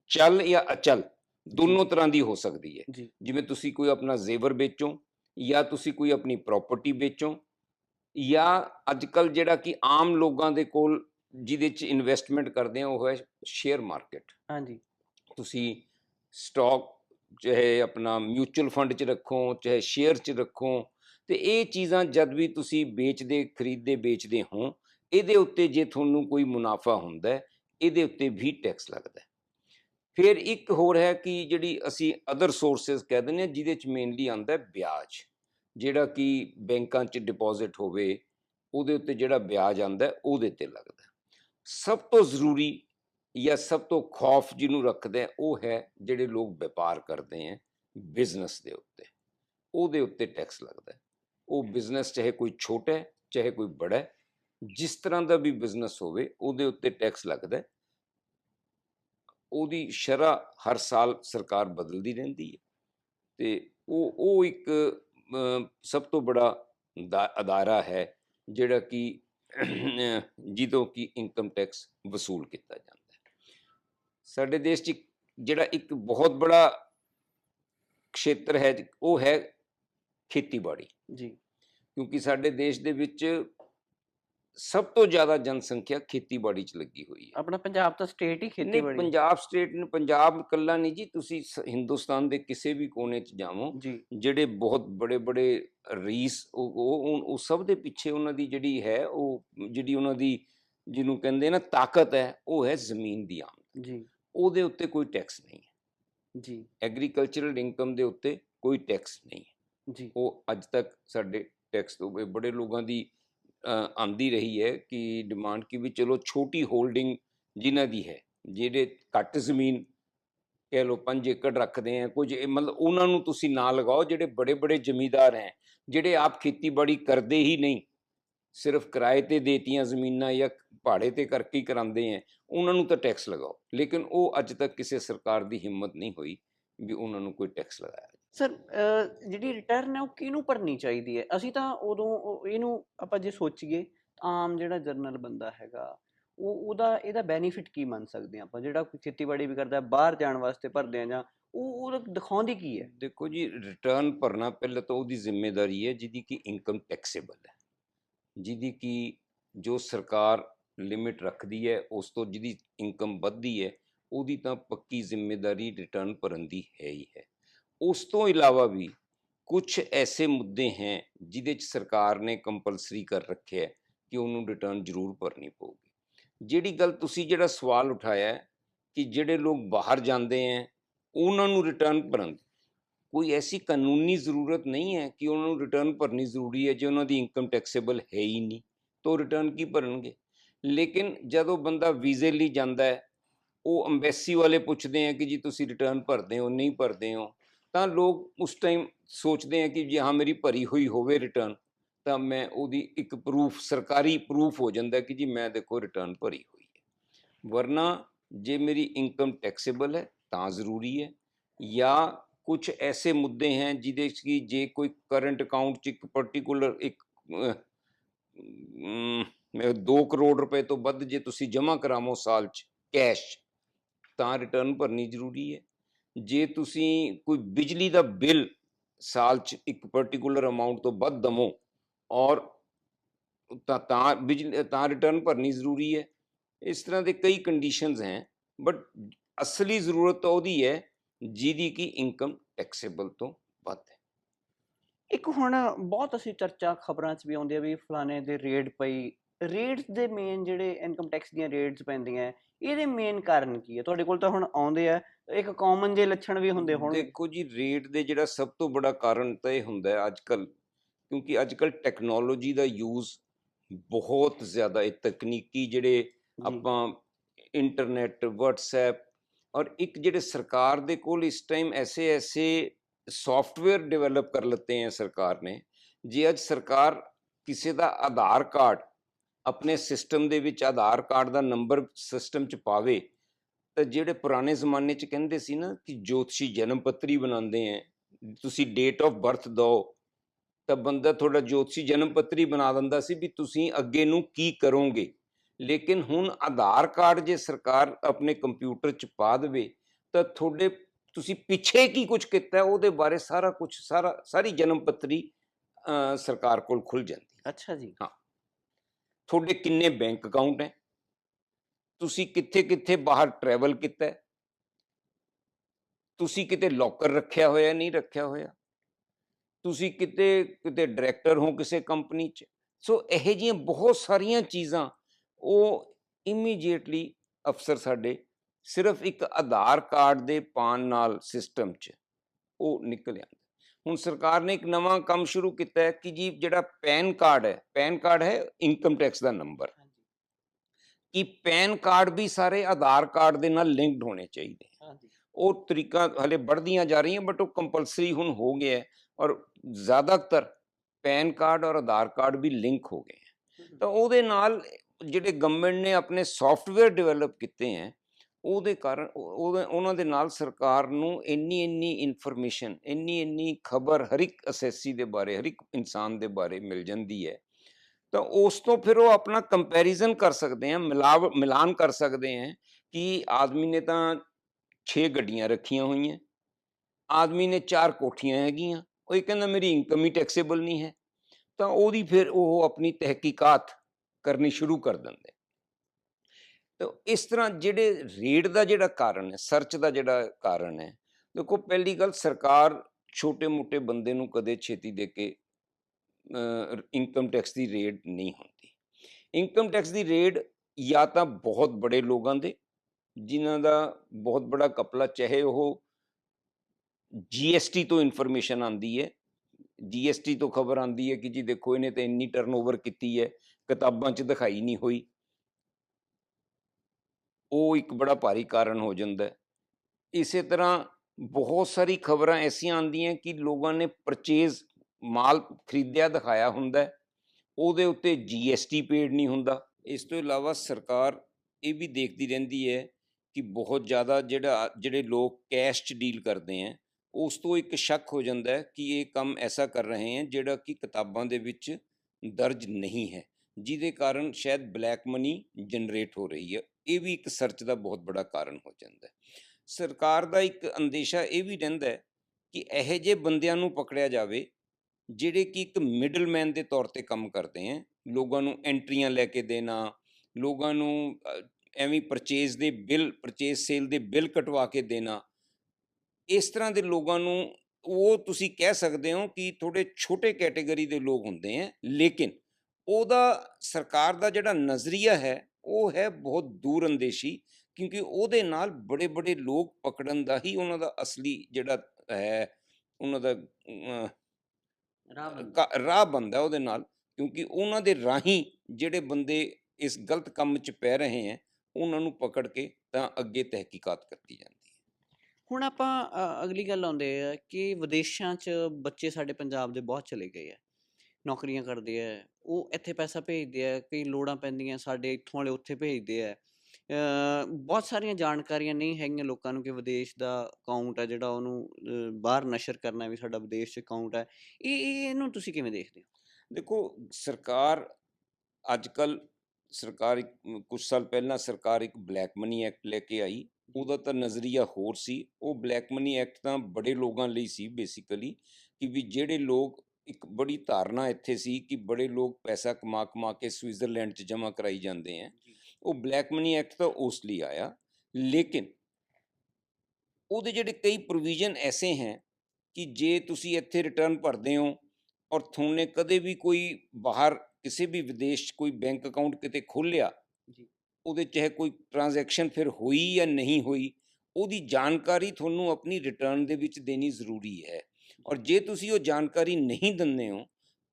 ਚੱਲ ਜਾਂ ਅਚਲ ਦੋਨੋਂ ਤਰ੍ਹਾਂ ਦੀ ਹੋ ਸਕਦੀ ਹੈ। ਜਿਵੇਂ ਤੁਸੀਂ ਕੋਈ ਆਪਣਾ ਜ਼ੇਵਰ ਵੇਚੋ ਜਾਂ ਤੁਸੀਂ ਕੋਈ ਆਪਣੀ ਪ੍ਰਾਪਰਟੀ ਵੇਚੋ ਜਾਂ ਅੱਜਕੱਲ ਜਿਹੜਾ ਕਿ ਆਮ ਲੋਕਾਂ ਦੇ ਕੋਲ ਜਿਹਦੇ ਚ ਇਨਵੈਸਟਮੈਂਟ ਕਰਦੇ ਆ ਉਹ ਹੈ ਸ਼ੇਅਰ ਮਾਰਕੀਟ ਹਾਂਜੀ। ਤੁਸੀਂ ਸਟਾਕ ਚਾਹੇ ਆਪਣਾ ਮਿਊਚੁਅਲ ਫੰਡ 'ਚ ਰੱਖੋ ਚਾਹੇ ਸ਼ੇਅਰ 'ਚ ਰੱਖੋ ਤੇ ਇਹ ਚੀਜ਼ਾਂ ਜਦ ਵੀ ਤੁਸੀਂ ਵੇਚਦੇ ਖਰੀਦਦੇ ਵੇਚਦੇ ਹੋ ਇਹਦੇ ਉੱਤੇ ਜੇ ਤੁਹਾਨੂੰ ਕੋਈ ਮੁਨਾਫਾ ਹੁੰਦਾ ਹੈ ਇਹਦੇ ਉੱਤੇ ਵੀ ਟੈਕਸ ਲੱਗਦਾ ਹੈ। ਫਿਰ ਇੱਕ ਹੋਰ ਹੈ ਕਿ ਜਿਹੜੀ ਅਸੀਂ ਅਦਰ ਸੋਰਸਸ ਕਹਿ ਦਿੰਦੇ ਹਾਂ, ਜਿਹਦੇ 'ਚ ਮੇਨਲੀ ਆਉਂਦਾ ਵਿਆਜ। ਜਿਹੜਾ ਕਿ ਬੈਂਕਾਂ 'ਚ ਡਿਪੋਜ਼ਿਟ ਹੋਵੇ, ਉਹਦੇ ਉੱਤੇ ਜਿਹੜਾ ਵਿਆਜ ਆਉਂਦਾ ਉਹਦੇ ਤੇ ਲੱਗਦਾ ਸਭ ਤੋਂ ਜ਼ਰੂਰੀ ਜਾਂ ਸਭ ਤੋਂ ਖੌਫ ਜਿਹਨੂੰ ਰੱਖਦੇ ਉਹ ਹੈ ਜਿਹੜੇ ਲੋਕ ਵਪਾਰ ਕਰਦੇ ਆ ਬਿਜ਼ਨਸ ਦੇ ਉੱਤੇ। ਉਹਦੇ ਉੱਤੇ ਟੈਕਸ ਲੱਗਦਾ ਉਹ ਬਿਜ਼ਨਸ ਚਾਹੇ ਕੋਈ ਛੋਟਾ ਹੈ, ਚਾਹੇ ਕੋਈ ਬੜਾ ਹੈ, ਜਿਸ ਤਰ੍ਹਾਂ ਦਾ ਵੀ ਬਿਜ਼ਨਸ ਹੋਵੇ, ਉਹਦੇ ਉੱਤੇ ਟੈਕਸ ਲੱਗਦਾ ਉਹਦੀ ਸ਼ਰ੍ਹਾ ਹਰ ਸਾਲ ਸਰਕਾਰ ਬਦਲਦੀ ਰਹਿੰਦੀ ਹੈ। ਤੇ ਉਹ ਉਹ ਇੱਕ ਸਭ ਤੋਂ ਬੜਾ ਅਦਾਰਾ ਹੈ ਜਿਹੜਾ ਕਿ ਜਿਹਦੋਂ ਕਿ ਇਨਕਮ ਟੈਕਸ ਵਸੂਲ ਕੀਤਾ ਜਾਂਦਾ ਹੈ। ਸਾਡੇ ਦੇਸ਼ 'ਚ ਜਿਹੜਾ ਇੱਕ ਬਹੁਤ ਬੜਾ ਖੇਤਰ ਹੈ ਉਹ ਹੈ ਖੇਤੀਬਾੜੀ। ਜੀ। ਕਿਉਂਕਿ ਸਾਡੇ ਦੇਸ਼ ਦੇ ਵਿੱਚ ਸਭ ਤੋਂ ਜ਼ਿਆਦਾ ਜਨਸੰਖਿਆ ਖੇਤੀਬਾੜੀ 'ਚ ਲੱਗੀ ਹੋਈ ਹੈ। ਆਪਣਾ ਪੰਜਾਬ ਤਾਂ ਸਟੇਟ ਹੀ ਨਹੀਂ ਖੇਤੀਬਾੜੀ ਪੰਜਾਬ ਸਟੇਟ ਨੂੰ ਪੰਜਾਬ ਇਕੱਲਾ ਨਹੀਂ ਜੀ ਤੁਸੀਂ ਹਿੰਦੁਸਤਾਨ ਦੇ ਕਿਸੇ ਵੀ ਕੋਨੇ 'ਚ ਜਾਵੋ ਜਿਹੜੇ ਬਹੁਤ ਬੜੇ ਬੜੇ ਰੀਸ ਉਹ ਉਹ ਸਭ ਦੇ ਪਿੱਛੇ ਉਹਨਾਂ ਦੀ ਜਿਹੜੀ ਹੈ ਉਹ ਜਿਹੜੀ ਉਹਨਾਂ ਦੀ ਜਿਹਨੂੰ ਕਹਿੰਦੇ ਨਾ ਤਾਕਤ ਹੈ ਉਹ ਹੈ ਜ਼ਮੀਨ ਦੀ ਆਮਦ ਜੀ। ਉਹਦੇ ਉੱਤੇ ਕੋਈ ਟੈਕਸ ਨਹੀਂ ਹੈ। ਜੀ। ਐਗਰੀਕਲਚਰਲ ਇਨਕਮ ਦੇ ਉੱਤੇ ਕੋਈ ਟੈਕਸ ਨਹੀਂ ਹੈ। ਜੀ। ਉਹ ਅੱਜ ਤੱਕ ਸਾਡੇ ਟੈਕਸ ਤੋਂ ਬੜੇ ਲੋਕਾਂ ਦੀ ਆਂਦੀ ਰਹੀ ਹੈ ਕਿ ਡਿਮਾਂਡ ਕਿ ਵੀ ਚਲੋ ਛੋਟੀ ਹੋਲਡਿੰਗ ਜਿਨ੍ਹਾਂ ਦੀ ਹੈ, ਜਿਹੜੇ ਘੱਟ ਜ਼ਮੀਨ ਕਹਿ ਲਓ 5 ਏਕੜ ਰੱਖਦੇ ਆ ਕੁਝ ਮਤਲਬ ਉਹਨਾਂ ਨੂੰ ਤੁਸੀਂ ਨਾ ਲਗਾਓ ਜਿਹੜੇ ਬੜੇ ਬੜੇ ਜ਼ਮੀਂਦਾਰ ਹੈ, ਜਿਹੜੇ ਆਪ ਖੇਤੀਬਾੜੀ ਕਰਦੇ ਹੀ ਨਹੀਂ, ਸਿਰਫ ਕਿਰਾਏ ਤੇ ਦੇਤੀਆਂ ਜ਼ਮੀਨਾਂ ਜਾਂ ਭਾੜੇ ਤੇ ਕਰਕੇ ਹੀ ਕਰਾਉਂਦੇ ਆ ਉਹਨਾਂ ਨੂੰ ਤਾਂ ਟੈਕਸ ਲਗਾਓ, ਲੇਕਿਨ ਉਹ ਅੱਜ ਤੱਕ ਕਿਸੇ ਸਰਕਾਰ ਦੀ ਹਿੰਮਤ ਨਹੀਂ ਹੋਈ ਵੀ ਉਹਨਾਂ ਨੂੰ ਕੋਈ ਟੈਕਸ ਲਗਾਇਆ। ਸਰ ਜਿਹੜੀ ਰਿਟਰਨ ਹੈ ਉਹ ਕਿਹਨੂੰ ਭਰਨੀ ਚਾਹੀਦੀ ਹੈ? ਅਸੀਂ ਤਾਂ ਉਦੋਂ ਉਹ- ਇਹਨੂੰ ਆਪਾਂ ਜੇ ਸੋਚੀਏ ਆਮ ਜਿਹੜਾ ਜਰਨਲ ਬੰਦਾ ਹੈਗਾ ਉਹ ਉਹਦਾ ਇਹਦਾ ਬੈਨੀਫਿਟ ਕੀ ਮੰਨ ਸਕਦੇ ਹਾਂ ਆਪਾਂ? ਜਿਹੜਾ ਕੋਈ ਖੇਤੀਬਾੜੀ ਵੀ ਕਰਦਾ ਹੈ, ਬਾਹਰ ਜਾਣ ਵਾਸਤੇ ਭਰਦੇ ਆ ਜਾਂ ਉਹ ਉਹ ਦਿਖਾਉਂਦੀ ਕੀ ਹੈ? ਦੇਖੋ ਜੀ ਰਿਟਰਨ ਭਰਨਾ ਪਹਿਲਾਂ ਤਾਂ ਉਹਦੀ ਜ਼ਿੰਮੇਵਾਰੀ ਹੈ ਜਿਹਦੀ ਕਿ ਇਨਕਮ ਟੈਕਸੇਬਲ ਹੈ। ਜਿਹਦੀ ਕਿ ਜੋ ਸਰਕਾਰ ਲਿਮਿਟ ਰੱਖਦੀ ਹੈ ਉਸ ਤੋਂ ਜਿਹਦੀ ਇਨਕਮ ਵੱਧਦੀ ਹੈ ਉਹਦੀ ਤਾਂ ਪੱਕੀ ਜ਼ਿੰਮੇਵਾਰੀ ਰਿਟਰਨ ਭਰਨ ਦੀ ਹੈ ਹੀ ਹੈ। ਉਸ ਤੋਂ ਇਲਾਵਾ ਵੀ ਕੁਝ ਐਸੇ ਮੁੱਦੇ ਹੈ ਜਿਹਦੇ 'ਚ ਸਰਕਾਰ ਨੇ ਕੰਪਲਸਰੀ ਕਰ ਰੱਖਿਆ ਕਿ ਉਹਨੂੰ ਰਿਟਰਨ ਜ਼ਰੂਰ ਭਰਨੀ ਪਊਗੀ। ਜਿਹੜੀ ਗੱਲ ਤੁਸੀਂ ਜਿਹੜਾ ਸਵਾਲ ਉਠਾਇਆ ਕਿ ਜਿਹੜੇ ਲੋਕ ਬਾਹਰ ਜਾਂਦੇ ਹੈ, ਉਹਨਾਂ ਨੂੰ ਰਿਟਰਨ ਭਰਨ ਕੋਈ ਐਸੀ ਕਾਨੂੰਨੀ ਜ਼ਰੂਰਤ ਨਹੀਂ ਹੈ ਕਿ ਉਹਨਾਂ ਨੂੰ ਰਿਟਰਨ ਭਰਨੀ ਜ਼ਰੂਰੀ ਹੈ ਜੇ ਉਹਨਾਂ ਦੀ ਇਨਕਮ ਟੈਕਸੇਬਲ ਹੈ ਹੀ ਨਹੀਂ ਤਾਂ ਉਹ ਰਿਟਰਨ ਕੀ ਭਰਨਗੇ? ਲੇਕਿਨ ਜਦੋਂ ਬੰਦਾ ਵੀਜ਼ੇ ਲਈ ਜਾਂਦਾ ਹੈ, ਉਹ ਅੰਬੈਸੀ ਵਾਲੇ ਪੁੱਛਦੇ ਆ ਕਿ ਜੀ ਤੁਸੀਂ ਰਿਟਰਨ ਭਰਦੇ ਹੋ, ਨਹੀਂ ਭਰਦੇ ਹੋ ਤਾਂ ਲੋਕ ਉਸ ਟਾਈਮ ਸੋਚਦੇ ਆ ਕਿ ਜੇ ਹਾਂ ਮੇਰੀ ਭਰੀ ਹੋਈ ਹੋਵੇ ਰਿਟਰਨ ਤਾਂ ਮੈਂ ਉਹਦੀ ਇੱਕ ਪ੍ਰੂਫ ਸਰਕਾਰੀ ਪ੍ਰੂਫ ਹੋ ਜਾਂਦਾ ਕਿ ਜੀ ਮੈਂ ਦੇਖੋ ਰਿਟਰਨ ਭਰੀ ਹੋਈ ਹੈ। ਵਰਨਾ ਜੇ ਮੇਰੀ ਇਨਕਮ ਟੈਕਸੇਬਲ ਹੈ, ਤਾਂ ਜ਼ਰੂਰੀ ਹੈ। ਜਾਂ ਕੁਝ ਐਸੇ ਮੁੱਦੇ ਹਨ ਜਿਹਦੇ 'ਚ ਕਿ ਜੇ ਕੋਈ ਕਰੰਟ ਅਕਾਊਂਟ 'ਚ ਇੱਕ ਪਾਰਟਿਕੂਲਰ ਇੱਕ 2 ਕਰੋੜ ਰੁਪਏ ਤੋਂ ਵੱਧ ਜੇ ਤੁਸੀਂ ਜਮ੍ਹਾਂ ਕਰਾਵੋ ਸਾਲ 'ਚ ਕੈਸ਼ ਤਾਂ ਰਿਟਰਨ ਭਰਨੀ ਜ਼ਰੂਰੀ ਹੈ। ਜੇ ਤੁਸੀਂ ਕੋਈ ਬਿਜਲੀ ਦਾ ਬਿੱਲ ਸਾਲ 'ਚ ਇੱਕ ਪਾਰਟਿਕੂਲਰ ਅਮਾਉਂਟ ਤੋਂ ਵੱਧ ਦਮੋ ਔਰ ਤਾਂ ਤਾਂ ਬਿਜਲੀ, ਤਾਂ ਰਿਟਰਨ ਭਰਨੀ ਜ਼ਰੂਰੀ ਹੈ, ਇਸ ਤਰ੍ਹਾਂ ਦੇ ਕਈ ਕੰਡੀਸ਼ਨਸ ਹੈ ਬਟ ਅਸਲੀ ਜ਼ਰੂਰਤ ਤਾਂ ਉਹਦੀ ਹੈ ਜਿਹਦੀ ਕਿ ਇਨਕਮ ਟੈਕਸੇਬਲ ਤੋਂ ਵੱਧ ਹੈ। ਇੱਕ ਹੁਣ ਬਹੁਤ ਅਸੀਂ ਚਰਚਾ ਖਬਰਾਂ 'ਚ ਵੀ ਆਉਂਦੀ ਆ ਵੀ ਫਲਾਣੇ ਦੇ ਰੇਡ ਪਈ ਰੇਟਸ ਦੇ ਮੇਨ ਜਿਹੜੇ ਇਨਕਮ ਟੈਕਸ ਦੀਆਂ ਰੇਟਸ ਪੈਂਦੀਆਂ ਇਹਦੇ ਮੇਨ ਕਾਰਨ ਕੀ ਹੈ? ਤੁਹਾਡੇ ਕੋਲ ਤਾਂ ਹੁਣ ਆਉਂਦੇ ਆ ਇੱਕ ਕਾਮਨ ਜੇ ਲੱਛਣ ਵੀ ਹੁੰਦੇ ਹੋਣ ਦੇਖੋ ਜੀ ਰੇਟ ਦੇ ਜਿਹੜਾ ਸਭ ਤੋਂ ਵੱਡਾ ਕਾਰਨ ਤਾਂ ਇਹ ਹੁੰਦਾ ਹੈ ਅੱਜਕੱਲ ਕਿਉਂਕਿ ਅੱਜਕੱਲ ਟੈਕਨੋਲੋਜੀ ਦਾ ਯੂਜ਼ ਬਹੁਤ ਜ਼ਿਆਦਾ ਇਹ ਤਕਨੀਕੀ ਜਿਹੜੇ ਆਪਾਂ ਇੰਟਰਨੈਟ WhatsApp ਔਰ ਇੱਕ ਜਿਹੜੇ ਸਰਕਾਰ ਦੇ ਕੋਲ ਇਸ ਟਾਈਮ ਐਸੇ ਐਸੇ ਸੌਫਟਵੇਅਰ ਡਿਵੈਲਪ ਕਰ ਲਤੇ ਹੈ ਸਰਕਾਰ ਨੇ ਜੇ ਅੱਜ ਸਰਕਾਰ ਕਿਸੇ ਦਾ ਆਧਾਰ ਕਾਰਡ ਆਪਣੇ ਸਿਸਟਮ ਦੇ ਵਿੱਚ ਆਧਾਰ ਕਾਰਡ ਦਾ ਨੰਬਰ ਸਿਸਟਮ 'ਚ ਪਾਵੇ ਤਾਂ ਜਿਹੜੇ ਪੁਰਾਣੇ ਜ਼ਮਾਨੇ 'ਚ ਕਹਿੰਦੇ ਸੀ ਨਾ ਕਿ ਜੋਤਸ਼ੀ ਜਨਮ ਪੱਤਰੀ ਬਣਾਉਂਦੇ ਹੈ ਤੁਸੀਂ ਡੇਟ ਆਫ ਬਰਥ ਦਿਓ ਤਾਂ ਬੰਦਾ ਤੁਹਾਡਾ ਜੋਤਸ਼ੀ ਜਨਮ ਪੱਤਰੀ ਬਣਾ ਦਿੰਦਾ ਸੀ ਵੀ ਤੁਸੀਂ ਅੱਗੇ ਨੂੰ ਕੀ ਕਰੋਗੇ। ਲੇਕਿਨ ਹੁਣ ਆਧਾਰ ਕਾਰਡ ਜੇ ਸਰਕਾਰ ਆਪਣੇ ਕੰਪਿਊਟਰ 'ਚ ਪਾ ਦੇਵੇ ਤਾਂ ਤੁਹਾਡੇ ਤੁਸੀਂ ਪਿੱਛੇ ਕੀ ਕੁਝ ਕੀਤਾ ਹੈ, ਉਹਦੇ ਬਾਰੇ ਸਾਰਾ ਕੁਝ ਸਾਰਾ ਸਾਰੀ ਜਨਮ ਪੱਤਰੀ ਸਰਕਾਰ ਕੋਲ ਖੁੱਲ ਜਾਂਦੀ ਹੈ। ਅੱਛਾ ਜੀ। ਤੁਹਾਡੇ ਕਿੰਨੇ ਬੈਂਕ ਅਕਾਊਂਟ ਹੈ ਤੁਸੀਂ ਕਿੱਥੇ ਕਿੱਥੇ ਬਾਹਰ ਟਰੈਵਲ ਕੀਤਾ ਹੈ? ਤੁਸੀਂ ਕਿਤੇ ਲੋਕਰ ਰੱਖਿਆ ਹੋਇਆ, ਨਹੀਂ ਰੱਖਿਆ ਹੋਇਆ? ਤੁਸੀਂ ਕਿਤੇ ਕਿਤੇ ਡਾਇਰੈਕਟਰ ਹੋ ਕਿਸੇ ਕੰਪਨੀ 'ਚ? ਸੋ ਇਹੋ ਜਿਹੀਆਂ ਬਹੁਤ ਸਾਰੀਆਂ ਚੀਜ਼ਾਂ, ਉਹ ਇਮੀਡੀਏਟਲੀ ਅਫਸਰ ਸਾਡੇ ਸਿਰਫ ਇੱਕ ਆਧਾਰ ਕਾਰਡ ਦੇ ਪਾਣ ਨਾਲ ਸਿਸਟਮ 'ਚ ਉਹ ਨਿਕਲ ਜਾਂਦਾ ਹੁਣ ਸਰਕਾਰ ਨੇ ਇੱਕ ਨਵਾਂ ਕੰਮ ਸ਼ੁਰੂ ਕੀਤਾ ਹੈ ਕਿ ਜੀ ਜਿਹੜਾ ਪੈਨ ਕਾਰਡ ਹੈ ਪੈਨ ਕਾਰਡ ਹੈ ਇਨਕਮ ਟੈਕਸ ਦਾ ਨੰਬਰ। ਕਿ ਪੈਨ ਕਾਰਡ ਵੀ ਸਾਰੇ ਆਧਾਰ ਕਾਰਡ ਦੇ ਨਾਲ ਲਿੰਕਡ ਹੋਣੇ ਚਾਹੀਦੇ ਉਹ ਤਰੀਕਾ ਹਲੇ बढ़ਦੀਆਂ ਜਾ ਰਹੀਆਂ ਬਟ ਉਹ ਕੰਪਲਸਰੀ ਹੁਣ ਹੋ ਗਿਆ ਹੈ ਔਰ ਜ਼ਿਆਦਾਤਰ ਪੈਨ ਕਾਰਡ ਔਰ ਆਧਾਰ ਕਾਰਡ ਵੀ ਲਿੰਕ ਹੋ ਗਏ ਤਾਂ ਉਹਦੇ ਨਾਲ ਜਿਹੜੇ ਗਵਰਨਮੈਂਟ ਨੇ ਆਪਣੇ ਸੌਫਟਵੇਅਰ ਡਿਵੈਲਪ ਕੀਤੇ ਹੈ ਉਹਦੇ ਕਾਰਨ ਉਹਦੇ- ਉਹਨਾਂ ਦੇ ਨਾਲ ਸਰਕਾਰ ਨੂੰ ਇੰਨੀ ਇੰਨੀ ਇਨਫੋਰਮੇਸ਼ਨ ਇੰਨੀ ਇੰਨੀ ਖਬਰ ਹਰ ਇੱਕ ਅਸੈਸੀ ਦੇ ਬਾਰੇ, ਹਰ ਇੱਕ ਇਨਸਾਨ ਦੇ ਬਾਰੇ ਮਿਲ ਜਾਂਦੀ ਹੈ। ਤਾਂ ਉਸ ਤੋਂ ਫਿਰ ਉਹ ਆਪਣਾ ਕੰਪੈਰੀਜ਼ਨ ਕਰ ਸਕਦੇ ਆ ਮਿਲਾਵ, ਮਿਲਾਨ ਕਰ ਸਕਦੇ ਆ ਕਿ ਆਦਮੀ ਨੇ ਤਾਂ 6 ਗੱਡੀਆਂ ਰੱਖੀਆਂ ਹੋਈਆਂ, ਆਦਮੀ ਨੇ 4 ਕੋਠੀਆਂ ਹੈਗੀਆਂ, ਉਹ ਇਹ ਕਹਿੰਦਾ ਮੇਰੀ ਇਨਕਮ ਹੀ ਟੈਕਸੇਬਲ ਨਹੀਂ ਹੈ। ਤਾਂ ਉਹਦੀ ਫਿਰ ਉਹ ਆਪਣੀ ਤਹਿਕੀਕਾਤ ਕਰਨੀ ਸ਼ੁਰੂ ਕਰ ਦਿੰਦੇ। ਤਾਂ ਇਸ ਤਰ੍ਹਾਂ ਜਿਹੜੇ ਰੇਟ ਦਾ ਜਿਹੜਾ ਕਾਰਨ ਹੈ, ਸਰਚ ਦਾ ਜਿਹੜਾ ਕਾਰਨ ਹੈ, ਦੇਖੋ ਪਹਿਲੀ ਗੱਲ ਸਰਕਾਰ ਛੋਟੇ-ਮੋਟੇ ਬੰਦੇ ਨੂੰ ਕਦੇ ਛੇਤੀ ਦੇ ਕੇ ਇਨਕਮ ਟੈਕਸ ਦੀ ਰੇਟ ਨਹੀਂ ਹੁੰਦੀ। ਇਨਕਮ ਟੈਕਸ ਦੀ ਰੇਡ ਜਾਂ ਤਾਂ ਬਹੁਤ ਬੜੇ ਲੋਕਾਂ ਦੇ, ਜਿਨ੍ਹਾਂ ਦਾ ਬਹੁਤ ਬੜਾ ਕਪਲਾ, ਚਾਹੇ ਉਹ ਜੀਐਸਟੀ ਤੋਂ ਇਨਫੋਰਮੇਸ਼ਨ ਆਂਦੀ ਹੈ ਜੀਐਸਟੀ ਤੋਂ ਖਬਰ ਆਂਦੀ ਹੈ ਕਿ ਜੀ ਦੇਖੋ ਇਹਨੇ ਤਾਂ ਇੰਨੀ ਟਰਨਓਵਰ ਕੀਤੀ ਹੈ, ਕਿਤਾਬਾਂ 'ਚ ਦਿਖਾਈ ਨਹੀਂ ਹੋਈ। ਉਹ ਇੱਕ ਬੜਾ ਭਾਰੀ ਕਾਰਨ ਹੋ ਜਾਂਦਾ ਹੈ। ਇਸੇ ਤਰ੍ਹਾਂ ਬਹੁਤ ਸਾਰੀ ਖਬਰਾਂ ਐਸੀਆਂ ਆਉਂਦੀਆਂ ਕਿ ਲੋਕਾਂ ਨੇ ਪਰਚੇਜ਼ ਮਾਲ ਖਰੀਦਿਆ, ਦਿਖਾਇਆ ਹੁੰਦਾ ਉਹਦੇ ਉੱਤੇ ਜੀਐਸਟੀ ਪੇਡ ਨਹੀਂ ਹੁੰਦਾ। ਇਸ ਤੋਂ ਇਲਾਵਾ ਸਰਕਾਰ ਇਹ ਵੀ ਦੇਖਦੀ ਰਹਿੰਦੀ ਹੈ ਕਿ ਬਹੁਤ ਜ਼ਿਆਦਾ ਜਿਹੜਾ ਜਿਹੜੇ ਲੋਕ ਕੈਸ਼ 'ਚ ਡੀਲ ਕਰਦੇ ਹੈ, ਉਸ ਤੋਂ ਇੱਕ ਸ਼ੱਕ ਹੋ ਜਾਂਦਾ ਹੈ ਕਿ ਇਹ ਕੰਮ ਐਸਾ ਕਰ ਰਹੇ ਹੈ ਜਿਹੜਾ ਕਿ ਕਿਤਾਬਾਂ ਦੇ ਵਿੱਚ ਦਰਜ ਨਹੀਂ ਹੈ। ਜਿਹਦੇ ਕਾਰਨ ਸ਼ਾਇਦ ਬਲੈਕ ਮਨੀ ਜਨਰੇਟ ਹੋ ਰਹੀ ਹੈ। ਇਹ ਵੀ ਇੱਕ ਸਰਚ ਦਾ ਬਹੁਤ ਬੜਾ ਕਾਰਨ ਹੋ ਜਾਂਦਾ ਹੈ। ਸਰਕਾਰ ਦਾ ਇੱਕ ਅੰਦੇਸ਼ਾ ਇਹ ਵੀ ਰਹਿੰਦਾ ਹੈ ਕਿ ਇਹੋ ਜਿਹੇ ਬੰਦਿਆਂ ਨੂੰ ਪਕੜਿਆ ਜਾਵੇ, ਜਿਹੜੇ ਕਿ ਇੱਕ ਮਿਡਲਮੈਨ ਦੇ ਤੌਰ ਤੇ ਕੰਮ ਕਰਦੇ ਹੈ। ਲੋਕਾਂ ਨੂੰ ਐਂਟਰੀਆਂ ਲੈ ਕੇ ਦੇਣਾ, ਲੋਕਾਂ ਨੂੰ ਐਵੇਂ ਪਰਚੇਜ਼ ਦੇ ਬਿੱਲ ਪਰਚੇਸ ਸੇਲ ਦੇ ਬਿੱਲ ਕਟਵਾ ਕੇ ਦੇਣਾ। ਇਸ ਤਰ੍ਹਾਂ ਦੇ ਲੋਕਾਂ ਨੂੰ ਉਹ ਤੁਸੀਂ ਕਹਿ ਸਕਦੇ ਹੋ ਕਿ ਥੋੜੇ ਛੋਟੇ ਕੈਟਾਗਰੀ ਦੇ ਲੋਕ ਹੁੰਦੇ ਹੈ। ਲੇਕਿਨ ਉਹਦਾ ਸਰਕਾਰ ਦਾ ਜਿਹੜਾ ਨਜ਼ਰੀਆ ਹੈ ਉਹ ਹੈ ਬਹੁਤ ਦੂਰ ਅੰਦੇਸ਼ੀ ਕਿਉਂਕਿ ਉਹਦੇ ਨਾਲ ਬੜੇ ਬੜੇ ਲੋਕ ਪਕੜਨ ਦਾ ਹੀ ਉਹਨਾਂ ਦਾ ਅਸਲੀ ਜਿਹੜਾ ਹੈ ਉਹਨਾਂ ਦਾ ਰਾਹ ਬੰਦਾ ਉਹਦੇ ਨਾਲ ਕਿਉਂਕਿ ਉਹਨਾਂ ਦੇ ਰਾਹੀਂ ਜਿਹੜੇ ਬੰਦੇ ਇਸ ਗਲਤ ਕੰਮ 'ਚ ਪੈ ਰਹੇ ਹੈ ਉਹਨਾਂ ਨੂੰ ਪਕੜ ਕੇ ਤਾਂ ਅੱਗੇ ਤਹਿਕੀਕਾਤ ਕਰਤੀ ਜਾਂਦੀ ਹੈ। ਹੁਣ ਆਪਾਂ ਅਗਲੀ ਗੱਲ ਆਉਂਦੇ ਆ ਕਿ ਵਿਦੇਸ਼ਾਂ 'ਚ ਬੱਚੇ ਸਾਡੇ ਪੰਜਾਬ ਦੇ ਬਹੁਤ ਚਲੇ ਗਏ ਆ। ਨੌਕਰੀਆਂ ਕਰਦੇ ਆ, ਉਹ ਇੱਥੇ ਪੈਸਾ ਭੇਜਦੇ ਆ, ਕਈ ਲੋੜਾਂ ਪੈਂਦੀਆਂ ਸਾਡੇ ਇੱਥੋਂ ਵਾਲੇ ਉੱਥੇ ਭੇਜਦੇ ਆ। ਬਹੁਤ ਸਾਰੀਆਂ ਜਾਣਕਾਰੀਆਂ ਨਹੀਂ ਹੈਗੀਆਂ ਲੋਕਾਂ ਨੂੰ ਕਿ ਵਿਦੇਸ਼ ਦਾ ਅਕਾਊਂਟ ਹੈ ਜਿਹੜਾ ਉਹਨੂੰ ਬਾਹਰ ਨਸ਼ਰ ਕਰਨਾ ਵੀ ਸਾਡਾ ਵਿਦੇਸ਼ 'ਚ ਅਕਾਊਂਟ ਹੈ ਇਹ ਇਹਨੂੰ ਤੁਸੀਂ ਕਿਵੇਂ ਦੇਖਦੇ ਹੋ? ਦੇਖੋ, ਸਰਕਾਰ ਅੱਜ ਕੱਲ ਸਰਕਾਰ ਇੱਕ ਕੁਝ ਸਾਲ ਪਹਿਲਾਂ ਸਰਕਾਰ ਇੱਕ ਬਲੈਕ ਮਨੀ ਐਕਟ ਲੈ ਕੇ ਆਈ। ਉਹਦਾ ਤਾਂ ਨਜ਼ਰੀਆ ਹੋਰ ਸੀ। ਉਹ ਬਲੈਕ ਮਨੀ ਐਕਟ ਤਾਂ ਬੜੇ ਲੋਕਾਂ ਲਈ ਸੀ ਬੇਸਿਕਲੀ ਕਿ ਵੀ ਜਿਹੜੇ ਲੋਕ ਇੱਕ ਬੜੀ ਧਾਰਨਾ ਇੱਥੇ ਸੀ ਕਿ ਬੜੇ ਲੋਕ ਪੈਸਾ ਕਮਾ ਕਮਾ ਕੇ ਸਵਿਟਜ਼ਰਲੈਂਡ 'ਚ ਜਮ੍ਹਾਂ ਕਰਾਈ ਜਾਂਦੇ ਹੈ ਉਹ ਬਲੈਕ ਮਨੀ ਐਕਟ ਤਾਂ ਉਸ ਲਈ ਆਇਆ ਲੇਕਿਨ ਉਹਦੇ ਜਿਹੜੇ ਕਈ ਪ੍ਰੋਵੀਜ਼ਨ ਐਸੇ ਹੈ ਕਿ ਜੇ ਤੁਸੀਂ ਇੱਥੇ ਰਿਟਰਨ ਭਰਦੇ ਹੋ ਔਰ ਤੁਹਾਨੇ ਕਦੇ ਵੀ ਕੋਈ ਬਾਹਰ ਕਿਸੇ ਵੀ ਵਿਦੇਸ਼ 'ਚ ਕੋਈ ਬੈਂਕ ਅਕਾਊਂਟ ਕਿਤੇ ਖੋਲ੍ਹਿਆ ਜੀ। ਉਹਦੇ ਚਾਹੇ ਕੋਈ ਟ੍ਰਾਂਜੈਕਸ਼ਨ ਫਿਰ ਹੋਈ ਜਾਂ ਨਹੀਂ ਹੋਈ ਉਹਦੀ ਜਾਣਕਾਰੀ ਤੁਹਾਨੂੰ ਆਪਣੀ ਰਿਟਰਨ ਦੇ ਵਿੱਚ ਦੇਣੀ ਜ਼ਰੂਰੀ ਹੈ। ਔਰ ਜੇ ਤੁਸੀਂ ਉਹ ਜਾਣਕਾਰੀ ਨਹੀਂ ਦਿੰਦੇ ਹੋ,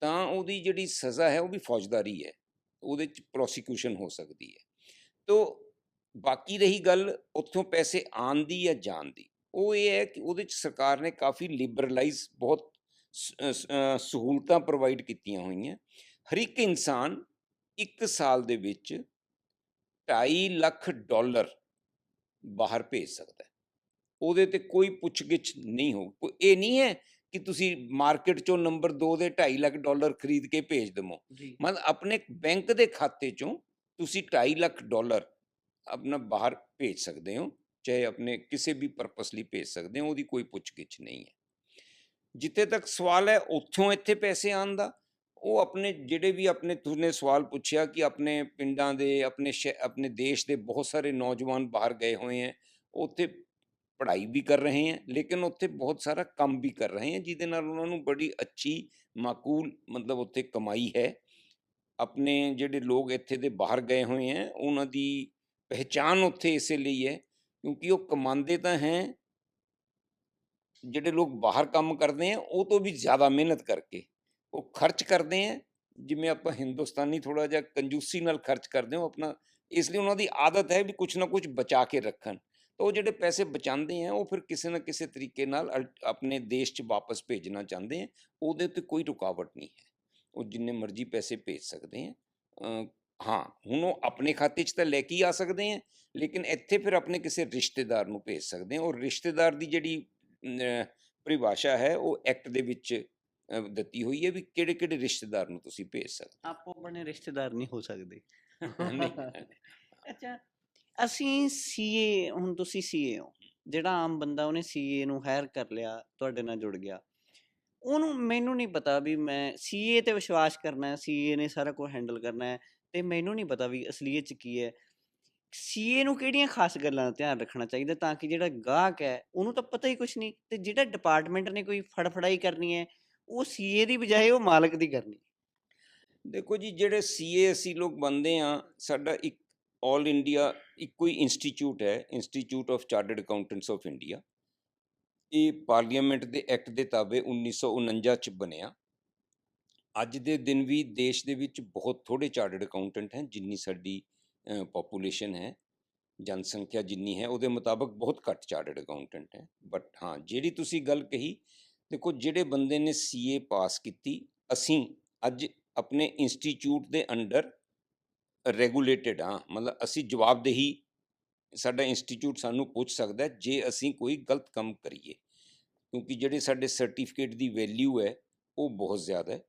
ਤਾਂ ਉਹਦੀ ਜਿਹੜੀ ਸਜ਼ਾ ਹੈ ਉਹ ਵੀ ਫੌਜਦਾਰੀ ਹੈ। ਉਹਦੇ 'ਚ ਪ੍ਰੋਸੀਕਿਊਸ਼ਨ ਹੋ ਸਕਦੀ ਹੈ। ਤੋ ਬਾਕੀ ਰਹੀ ਗੱਲ ਉੱਥੋਂ ਪੈਸੇ ਆਉਣ ਦੀ ਜਾਂ ਜਾਣ ਦੀ, ਉਹ ਇਹ ਹੈ ਕਿ ਉਹਦੇ 'ਚ ਸਰਕਾਰ ਨੇ ਕਾਫੀ ਲਿਬਰਲਾਈਜ਼ ਬਹੁਤ ਸਹੂਲਤਾਂ ਪ੍ਰੋਵਾਈਡ ਕੀਤੀਆਂ ਹੋਈਆਂ। ਹਰ ਇੱਕ ਇਨਸਾਨ ਇੱਕ ਸਾਲ ਦੇ ਵਿੱਚ 2.5 ਲੱਖ ਡਾਲਰ ਬਾਹਰ ਭੇਜ ਸਕਦਾ ਹੈ। ਉਹਦੇ ਤੇ ਕੋਈ ਪੁੱਛਗਿੱਛ ਨਹੀਂ ਹੋ ਕੋਈ, ਇਹ ਨਹੀਂ ਹੈ ਕਿ ਤੁਸੀਂ ਮਾਰਕੀਟ ਚੋਂ ਨੰਬਰ 2 ਦੇ 2.5 ਲੱਖ ਡਾਲਰ ਖਰੀਦ ਕੇ ਭੇਜ ਦਮੋ ਮਤਲਬ ਆਪਣੇ ਬੈਂਕ ਦੇ ਖਾਤੇ ਚੋਂ ਤੁਸੀਂ 2.5 ਲੱਖ ਡਾਲਰ ਆਪਣਾ ਬਾਹਰ ਭੇਜ ਸਕਦੇ ਹੋ ਚਾਹੇ ਆਪਣੇ ਕਿਸੇ ਵੀ ਪਰਪਸ ਲਈ ਭੇਜ ਸਕਦੇ ਹੋ ਉਹਦੀ ਕੋਈ ਪੁੱਛਗਿੱਛ ਨਹੀਂ ਹੈ। ਜਿੱਥੇ ਤੱਕ ਸਵਾਲ ਹੈ ਉੱਥੋਂ ਇੱਥੇ ਪੈਸੇ ਆਉਣ ਦਾ। ਉਹ ਆਪਣੇ ਜਿਹੜੇ ਵੀ ਆਪਣੇ ਤੁਨੇ ਸਵਾਲ ਪੁੱਛਿਆ ਕਿ ਆਪਣੇ ਪਿੰਡਾਂ ਦੇ ਆਪਣੇ ਆਪਣੇ ਦੇਸ਼ ਦੇ ਬਹੁਤ ਸਾਰੇ ਨੌਜਵਾਨ ਬਾਹਰ ਗਏ ਹੋਏ ਹੈ ਉੱਥੇ ਪੜ੍ਹਾਈ ਵੀ ਕਰ ਰਹੇ ਹੈ, ਲੇਕਿਨ ਉੱਥੇ ਬਹੁਤ ਸਾਰਾ ਕੰਮ ਵੀ ਕਰ ਰਹੇ ਹੈ, ਜਿਹਦੇ ਨਾਲ ਉਹਨਾਂ ਨੂੰ ਬੜੀ ਅੱਛੀ ਮਾਕੂਲ ਮਤਲਬ ਉੱਥੇ ਕਮਾਈ ਹੈ। ਆਪਣੇ ਜਿਹੜੇ ਲੋਕ ਇੱਥੇ ਦੇ ਬਾਹਰ ਗਏ ਹੋਏ ਹੈ, ਉਹਨਾਂ ਦੀ ਪਹਿਚਾਨ ਉੱਥੇ ਇਸੇ ਲਈ ਹੈ, ਕਿਉਂਕਿ ਉਹ ਕਮਾਉਂਦੇ ਤਾਂ ਹੈ। ਜਿਹੜੇ ਲੋਕ ਬਾਹਰ ਕੰਮ ਕਰਦੇ ਆ ਉਹ ਤੋਂ ਵੀ ਜ਼ਿਆਦਾ ਮਿਹਨਤ ਕਰਕੇ, ਉਹ ਖਰਚ ਕਰਦੇ ਆ ਜਿਵੇਂ ਆਪਾਂ ਹਿੰਦੁਸਤਾਨੀ ਥੋੜਾ ਜਿਹਾ ਕੰਜੂਸੀ ਨਾਲ ਖਰਚ ਕਰਦੇ ਹਾਂ ਆਪਣਾ, ਇਸ ਲਈ ਉਹਨਾਂ ਦੀ ਆਦਤ ਹੈ ਵੀ ਕੁਝ ਨਾ ਕੁਝ ਬਚਾ ਕੇ ਰੱਖਣ। ਤਾਂ ਉਹ ਜਿਹੜੇ ਪੈਸੇ ਬਚਾਉਂਦੇ ਆ ਉਹ ਫਿਰ ਕਿਸੇ ਨਾ ਕਿਸੇ ਤਰੀਕੇ ਨਾਲ ਆਪਣੇ ਦੇਸ਼ 'ਚ ਵਾਪਸ ਭੇਜਣਾ ਚਾਹੁੰਦੇ ਆ ਉਹਦੇ ਤੇ ਕੋਈ ਰੁਕਾਵਟ ਨਹੀਂ ਹੈ। ਉਹ ਜਿੰਨੇ ਮਰਜ਼ੀ ਪੈਸੇ ਭੇਜ ਸਕਦੇ ਆ। ਹਾਂ ਹੁਣ ਉਹ ਆਪਣੇ ਖਾਤੇ 'ਚ ਤਾਂ ਲੈ ਕੇ ਆ ਸਕਦੇ ਆ ਲੇਕਿਨ ਇੱਥੇ ਫਿਰ ਆਪਣੇ ਕਿਸੇ ਰਿਸ਼ਤੇਦਾਰ ਨੂੰ ਭੇਜ ਸਕਦੇ ਆ। ਔਰ ਰਿਸ਼ਤੇਦਾਰ ਦੀ ਜਿਹੜੀ ਪਰਿਭਾਸ਼ਾ ਹੈ ਉਹ ਐਕਟ ਦੇ ਵਿੱਚ ਦਿੱਤੀ ਹੋਈ ਹੈ ਵੀ ਕਿਹੜੇ ਕਿਹੜੇ ਰਿਸ਼ਤੇਦਾਰ ਨੂੰ ਤੁਸੀਂ ਭੇਜ ਸਕਦੇ ਆਪੋ ਆਪਣੇ ਰਿਸ਼ਤੇਦਾਰ ਨਹੀਂ ਹੋ ਸਕਦੇ। ਅੱਛਾ ਅਸੀਂ ਸੀਏ ਹੁਣ ਤੁਸੀਂ ਸੀਏ ਹੋ, ਜਿਹੜਾ ਆਮ ਬੰਦਾ ਉਹਨੇ ਸੀਏ ਨੂੰ ਹਾਇਰ ਕਰ ਲਿਆ, ਤੁਹਾਡੇ ਨਾਲ ਜੁੜ ਗਿਆ। ਉਹਨੂੰ ਮੈਨੂੰ ਨਹੀਂ ਪਤਾ ਵੀ ਮੈਂ ਸੀਏ ਤੇ ਵਿਸ਼ਵਾਸ ਕਰਨਾ ਹੈ ਸੀਏ ਨੇ ਸਾਰਾ ਕੁਝ ਹੈਂਡਲ ਕਰਨਾ ਹੈ ਤੇ ਮੈਨੂੰ ਨਹੀਂ ਪਤਾ ਵੀ ਅਸਲੀਅਤ ਚ ਕੀ ਹੈ। ਸੀਏ ਨੂੰ ਕਿਹੜੀਆਂ ਖਾਸ ਗੱਲਾਂ ਦਾ ਧਿਆਨ ਰੱਖਣਾ ਚਾਹੀਦਾ ਤਾਂ ਕਿ ਜਿਹੜਾ ਗਾਹਕ ਹੈ, ਉਹਨੂੰ ਤਾਂ ਪਤਾ ਹੀ ਕੁਝ ਨਹੀਂ ਤੇ ਜਿਹੜਾ ਡਿਪਾਰਟਮੈਂਟ ਨੇ ਕੋਈ ਫੜਫੜਾਈ ਕਰਨੀ ਹੈ, ਉਹ ਸੀਏ ਦੀ ਬਜਾਏ ਉਹ ਮਾਲਕ ਦੀ ਕਰਨੀ। ਦੇਖੋ ਜੀ, ਜਿਹੜੇ ਸੀਏ ਅਸੀਂ ਲੋਕ ਬੰਦੇ ਆ ਸਾਡਾ ਇੱਕ 올 ਇੰਡੀਆ ਇੱਕੋ ਹੀ ਇੰਸਟੀਚਿਊਟ ਹੈ institute of chartered accountants of India ਇਹ ਪਾਰਲੀਮੈਂਟ ਦੇ ਐਕਟ ਦੇ ਤਾਬੇ 1949 ਚ ਬਣਿਆ। ਅੱਜ ਦੇ ਦਿਨ ਵੀ ਦੇਸ਼ ਦੇ ਵਿੱਚ ਬਹੁਤ ਥੋੜੇ ਚਾਰਟਰਡ ਅਕਾਊਂਟੈਂਟ ਹਨ ਜਿੰਨੀ ਸਾਡੀ ਪੋਪੂਲੇਸ਼ਨ ਹੈ, ਜਨਸੰਖਿਆ ਜਿੰਨੀ ਹੈ, ਉਹਦੇ ਮੁਤਾਬਕ ਬਹੁਤ ਘੱਟ ਚਾਰਟਰਡ ਅਕਾਊਂਟੈਂਟ ਹੈ। ਬਟ ਹਾਂ, ਜਿਹੜੀ ਤੁਸੀਂ ਗੱਲ ਕਹੀ, ਦੇਖੋ, ਜਿਹੜੇ ਬੰਦੇ ਨੇ ਸੀਏ ਪਾਸ ਕੀਤੀ, ਅਸੀਂ ਅੱਜ ਆਪਣੇ ਇੰਸਟੀਚਿਊਟ ਦੇ ਅੰਡਰ ਰੈਗੂਲੇਟਡ ਹਾਂ, ਮਤਲਬ ਅਸੀਂ ਜਵਾਬਦੇਹੀ ਸਾਡਾ ਇੰਸਟੀਚਿਊਟ ਸਾਨੂੰ ਪੁੱਛ ਸਕਦਾ ਜੇ ਅਸੀਂ ਕੋਈ ਗਲਤ ਕੰਮ ਕਰੀਏ, ਕਿਉਂਕਿ ਜਿਹੜੇ ਸਾਡੇ ਸਰਟੀਫਿਕੇਟ ਦੀ ਵੈਲਿਊ ਹੈ, ਉਹ ਬਹੁਤ ਜ਼ਿਆਦਾ ਹੈ।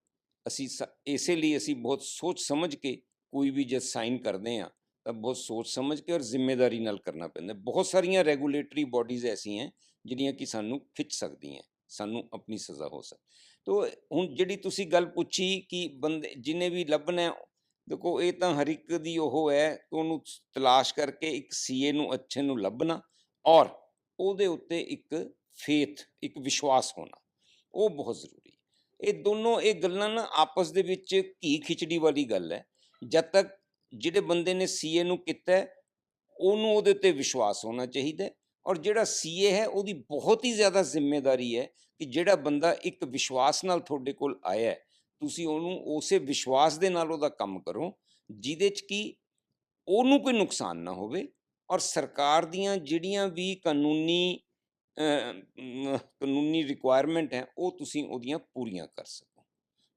ਅਸੀਂ ਸ- ਇਸੇ ਲਈ ਅਸੀਂ ਬਹੁਤ ਸੋਚ ਸਮਝ ਕੇ ਕੋਈ ਵੀ ਜਦ ਸਾਈਨ ਕਰਦੇ ਹਾਂ, ਤਾਂ ਬਹੁਤ ਸੋਚ ਸਮਝ ਕੇ ਔਰ ਜ਼ਿੰਮੇਵਾਰੀ ਨਾਲ ਕਰਨਾ ਪੈਂਦਾ ਬਹੁਤ ਸਾਰੀਆਂ ਰੈਗੂਲੇਟਰੀ ਬਾਡੀਜ਼ ਐਸੀਆਂ ਜਿਹੜੀਆਂ ਕਿ ਸਾਨੂੰ ਖਿੱਚ ਸਕਦੀਆਂ ਸਾਨੂੰ ਆਪਣੀ ਸਜ਼ਾ ਹੋ ਸਕਦੀ ਤੋ ਹੁਣ ਜਿਹੜੀ ਤੁਸੀਂ ਗੱਲ ਪੁੱਛੀ ਕਿ ਬੰਦੇ, ਜਿਨੇ ਵੀ ਲੱਭਣਾ ਦੇਖੋ, ਇਹ ਤਾਂ ਹਰ ਇੱਕ ਦੀ ਉਹ ਹੈ ਕਿ ਉਹਨੂੰ ਤਲਾਸ਼ ਕਰਕੇ ਇੱਕ ਸੀਏ ਨੂੰ, ਅੱਛੇ ਨੂੰ ਲੱਭਣਾ ਔਰ ਉਹਦੇ ਉੱਤੇ ਇੱਕ ਫੇਥ, ਇੱਕ ਵਿਸ਼ਵਾਸ ਹੋਣਾ, ਉਹ ਬਹੁਤ ਜ਼ਰੂਰੀ ਇਹ ਦੋਨੋਂ, ਇਹ ਗੱਲਾਂ ਨਾ ਆਪਸ ਦੇ ਵਿੱਚ ਘੀ ਖਿਚੜੀ ਵਾਲੀ ਗੱਲ ਹੈ। ਜਦ ਤੱਕ ਜਿਹੜੇ ਬੰਦੇ ਨੇ ਸੀਏ ਨੂੰ ਕੀਤਾ ਉਹਨੂੰ ਉਹਦੇ ਉੱਤੇ ਵਿਸ਼ਵਾਸ ਹੋਣਾ ਚਾਹੀਦਾ ਔਰ ਜਿਹੜਾ ਸੀਏ ਹੈ, ਉਹਦੀ ਬਹੁਤ ਹੀ ਜ਼ਿਆਦਾ ਜ਼ਿੰਮੇਵਾਰੀ ਹੈ ਕਿ ਜਿਹੜਾ ਬੰਦਾ ਇੱਕ ਵਿਸ਼ਵਾਸ ਨਾਲ ਤੁਹਾਡੇ ਕੋਲ ਆਇਆ ਹੈ ਤੁਸੀਂ ਉਹਨੂੰ ਉਸੇ ਵਿਸ਼ਵਾਸ ਦੇ ਨਾਲ ਉਹਦਾ ਕੰਮ ਕਰੋ, ਜਿਹਦੇ ਚ ਕੀ ਉਹਨੂੰ ਕੋਈ ਨੁਕਸਾਨ ਨਾ ਹੋਵੇ ਔਰ ਸਰਕਾਰ ਦੀਆਂ ਜਿਹੜੀਆਂ ਵੀ ਕਾਨੂੰਨੀ ਕਾਨੂੰਨੀ ਰਿਕੁਆਇਰਮੈਂਟ ਹੈ, ਉਹ ਤੁਸੀਂ ਉਹਦੀਆਂ ਪੂਰੀਆਂ ਕਰ ਸਕੋ।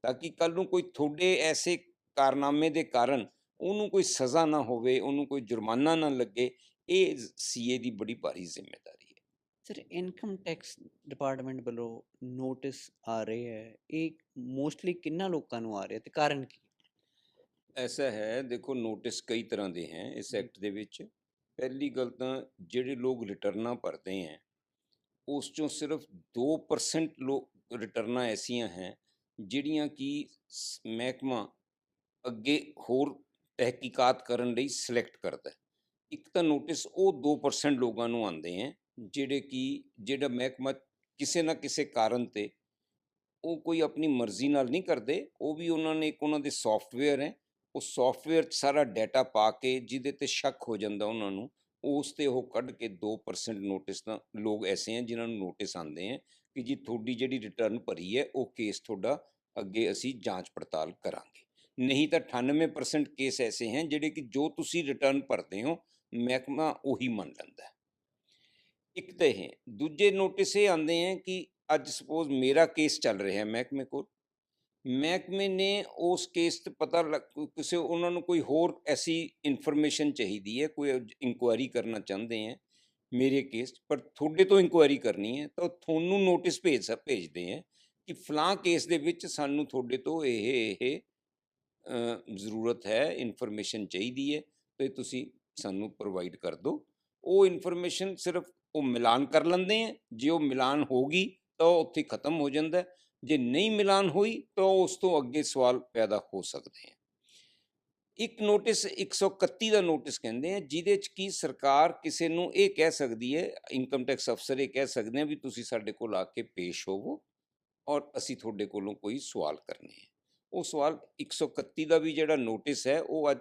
ਤਾਂ ਕਿ ਕੱਲ ਨੂੰ ਕੋਈ ਤੁਹਾਡੇ ਐਸੇ ਕਾਰਨਾਮੇ ਦੇ ਕਾਰਨ ਉਹਨੂੰ ਕੋਈ ਸਜ਼ਾ ਨਾ ਹੋਵੇ, ਉਹਨੂੰ ਕੋਈ ਜੁਰਮਾਨਾ ਨਾ ਲੱਗੇ, ਇਹ ਸੀਏ ਦੀ ਬੜੀ ਭਾਰੀ ਜ਼ਿੰਮੇਵਾਰੀ ਸਰ ਇਨਕਮ ਟੈਕਸ ਡਿਪਾਰਟਮੈਂਟ ਵੱਲੋਂ ਨੋਟਿਸ ਆ ਰਹੇ ਹੈ ਇਹ ਮੋਸਟਲੀ ਕਿੰਨਾ ਲੋਕਾਂ ਨੂੰ ਆ ਰਿਹਾ ਤੇ ਕਾਰਨ ਕੀ ਐਸਾ ਹੈ ਦੇਖੋ ਨੋਟਿਸ ਕਈ ਤਰ੍ਹਾਂ ਦੇ ਹੈ ਇਸ। ਐਕਟ ਦੇ ਵਿੱਚ ਪਹਿਲੀ ਗੱਲ ਤਾਂ ਜਿਹੜੇ ਲੋਕ ਰਿਟਰਨਾਂ ਭਰਦੇ ਹੈ ਉਸ ਚੋਂ ਸਿਰਫ 2% ਲੋਕ ਰਿਟਰਨਾਂ ਐਸੀਆਂ ਹੈ ਜਿਹੜੀਆਂ ਕਿ ਮਹਿਕਮਾ ਅੱਗੇ ਹੋਰ ਤਹਿਕੀਕਾਤ ਕਰਨ ਲਈ ਸਿਲੈਕਟ ਕਰਦਾ ਇੱਕ ਤਾਂ ਨੋਟਿਸ ਉਹ 2% ਲੋਕਾਂ ਨੂੰ ਆਉਂਦੇ ਹੈ ਜਿਹੜੇ ਕਿ ਜਿਹੜਾ ਮਹਿਕਮਾ ਕਿਸੇ ਨਾ ਕਿਸੇ ਕਾਰਨ ਤੇ ਉਹ ਕੋਈ ਆਪਣੀ ਮਰਜ਼ੀ ਨਾਲ ਨਹੀਂ ਕਰਦੇ, ਉਹ ਵੀ ਉਹਨਾਂ ਨੇ ਇੱਕ ਉਹਨਾਂ ਦੇ ਸੌਫਟਵੇਅਰ ਹੈ, ਉਹ ਸੌਫਟਵੇਅਰ 'ਚ ਸਾਰਾ ਡਾਟਾ ਪਾ ਕੇ ਜਿਹਦੇ ਤੇ ਸ਼ੱਕ ਹੋ ਜਾਂਦਾ ਉਹਨਾਂ ਨੂੰ, ਉਸ ਤੇ ਉਹ ਕੱਢ ਕੇ 2% ਨੋਟਿਸ ਤਾਂ ਲੋਕ ਐਸੇ ਹੈ ਜਿਨ੍ਹਾਂ ਨੂੰ ਨੋਟਿਸ ਆਉਂਦੇ ਹੈ ਕਿ ਜੀ ਤੁਹਾਡੀ ਜਿਹੜੀ ਰਿਟਰਨ ਭਰੀ ਹੈ, ਉਹ ਕੇਸ ਤੁਹਾਡਾ ਅੱਗੇ ਅਸੀਂ ਜਾਂਚ ਪੜਤਾਲ ਕਰਾਂਗੇ। ਨਹੀਂ ਤਾਂ 98% ਕੇਸ ਐਸੇ ਹੈ ਜਿਹੜੇ ਕਿ ਜੋ ਤੁਸੀਂ ਰਿਟਰਨ ਭਰਦੇ ਹੋ, ਮਹਿਕਮਾ ਉਹੀ ਮੰਨ ਲੈਂਦਾ ਹੈ ਇੱਕ ਤਾਂ ਇਹ ਦੂਜੇ ਨੋਟਿਸ ਇਹ ਆਉਂਦੇ ਹੈ ਕਿ ਅੱਜ ਸਪੋਜ਼ ਮੇਰਾ ਕੇਸ ਚੱਲ ਰਿਹਾ ਹੈ ਮਹਿਕਮੇ ਕੋਲ। ਮਹਿਕਮੇ ਨੇ ਉਸ ਕੇਸ ਤੇ ਪਤਾ ਲੱਗ- ਕਿਸੇ ਉਹਨਾਂ ਨੂੰ ਕੋਈ ਹੋਰ ਐਸੀ ਇਨਫੋਰਮੇਸ਼ਨ ਚਾਹੀਦੀ ਹੈ ਕੋਈ ਇਨਕੁਆਇਰੀ ਕਰਨਾ ਚਾਹੁੰਦੇ ਹੈ ਮੇਰੇ ਕੇਸ 'ਚ, ਪਰ ਤੁਹਾਡੇ ਤੋਂ ਇਨਕੁਆਇਰੀ ਕਰਨੀ ਹੈ ਤਾਂ ਉਹ ਤੁਹਾਨੂੰ ਨੋਟਿਸ ਭੇਜ ਸਕ ਭੇਜਦੇ ਹੈ ਕਿ ਫਲਾਂ ਕੇਸ ਦੇ ਵਿੱਚ ਸਾਨੂੰ ਤੁਹਾਡੇ ਤੋਂ ਇਹ ਇਹ ਜ਼ਰੂਰਤ ਹੈ ਇਨਫੋਰਮੇਸ਼ਨ ਚਾਹੀਦੀ ਹੈ ਤੇ ਤੁਸੀਂ ਸਾਨੂੰ ਪ੍ਰੋਵਾਈਡ ਕਰ ਦਿਓ। ਉਹ ਇਨਫੋਰਮੇਸ਼ਨ ਸਿਰਫ ਉਹ ਮਿਲਾਨ ਕਰ ਲੈਂਦੇ ਹੈ। ਜੇ ਉਹ ਮਿਲਾਨ ਹੋ ਗਈ ਤਾਂ ਉਹ ਉੱਥੇ ਖਤਮ ਹੋ ਜਾਂਦਾ ਜੇ ਨਹੀਂ ਮਿਲਾਨ ਹੋਈ ਤਾਂ ਉਸ ਤੋਂ ਅੱਗੇ ਸਵਾਲ ਪੈਦਾ ਹੋ ਸਕਦੇ ਹੈ। ਇੱਕ ਨੋਟਿਸ 131 ਦਾ ਨੋਟਿਸ ਕਹਿੰਦੇ ਆ ਜਿਹਦੇ ਚ ਕੀ ਸਰਕਾਰ ਕਿਸੇ ਨੂੰ ਇਹ ਕਹਿ ਸਕਦੀ ਹੈ ਇਨਕਮ ਟੈਕਸ ਅਫਸਰ ਇਹ ਕਹਿ ਸਕਦੇ ਆ ਵੀ ਤੁਸੀਂ ਸਾਡੇ ਕੋਲ ਆ ਕੇ ਪੇਸ਼ ਹੋਵੋ ਔਰ ਅਸੀਂ ਤੁਹਾਡੇ ਕੋਲੋਂ ਕੋਈ ਸਵਾਲ ਕਰਨੇ ਹੈ। ਉਹ ਸਵਾਲ 131 ਦਾ ਵੀ ਜਿਹੜਾ ਨੋਟਿਸ ਹੈ, ਉਹ ਅੱਜ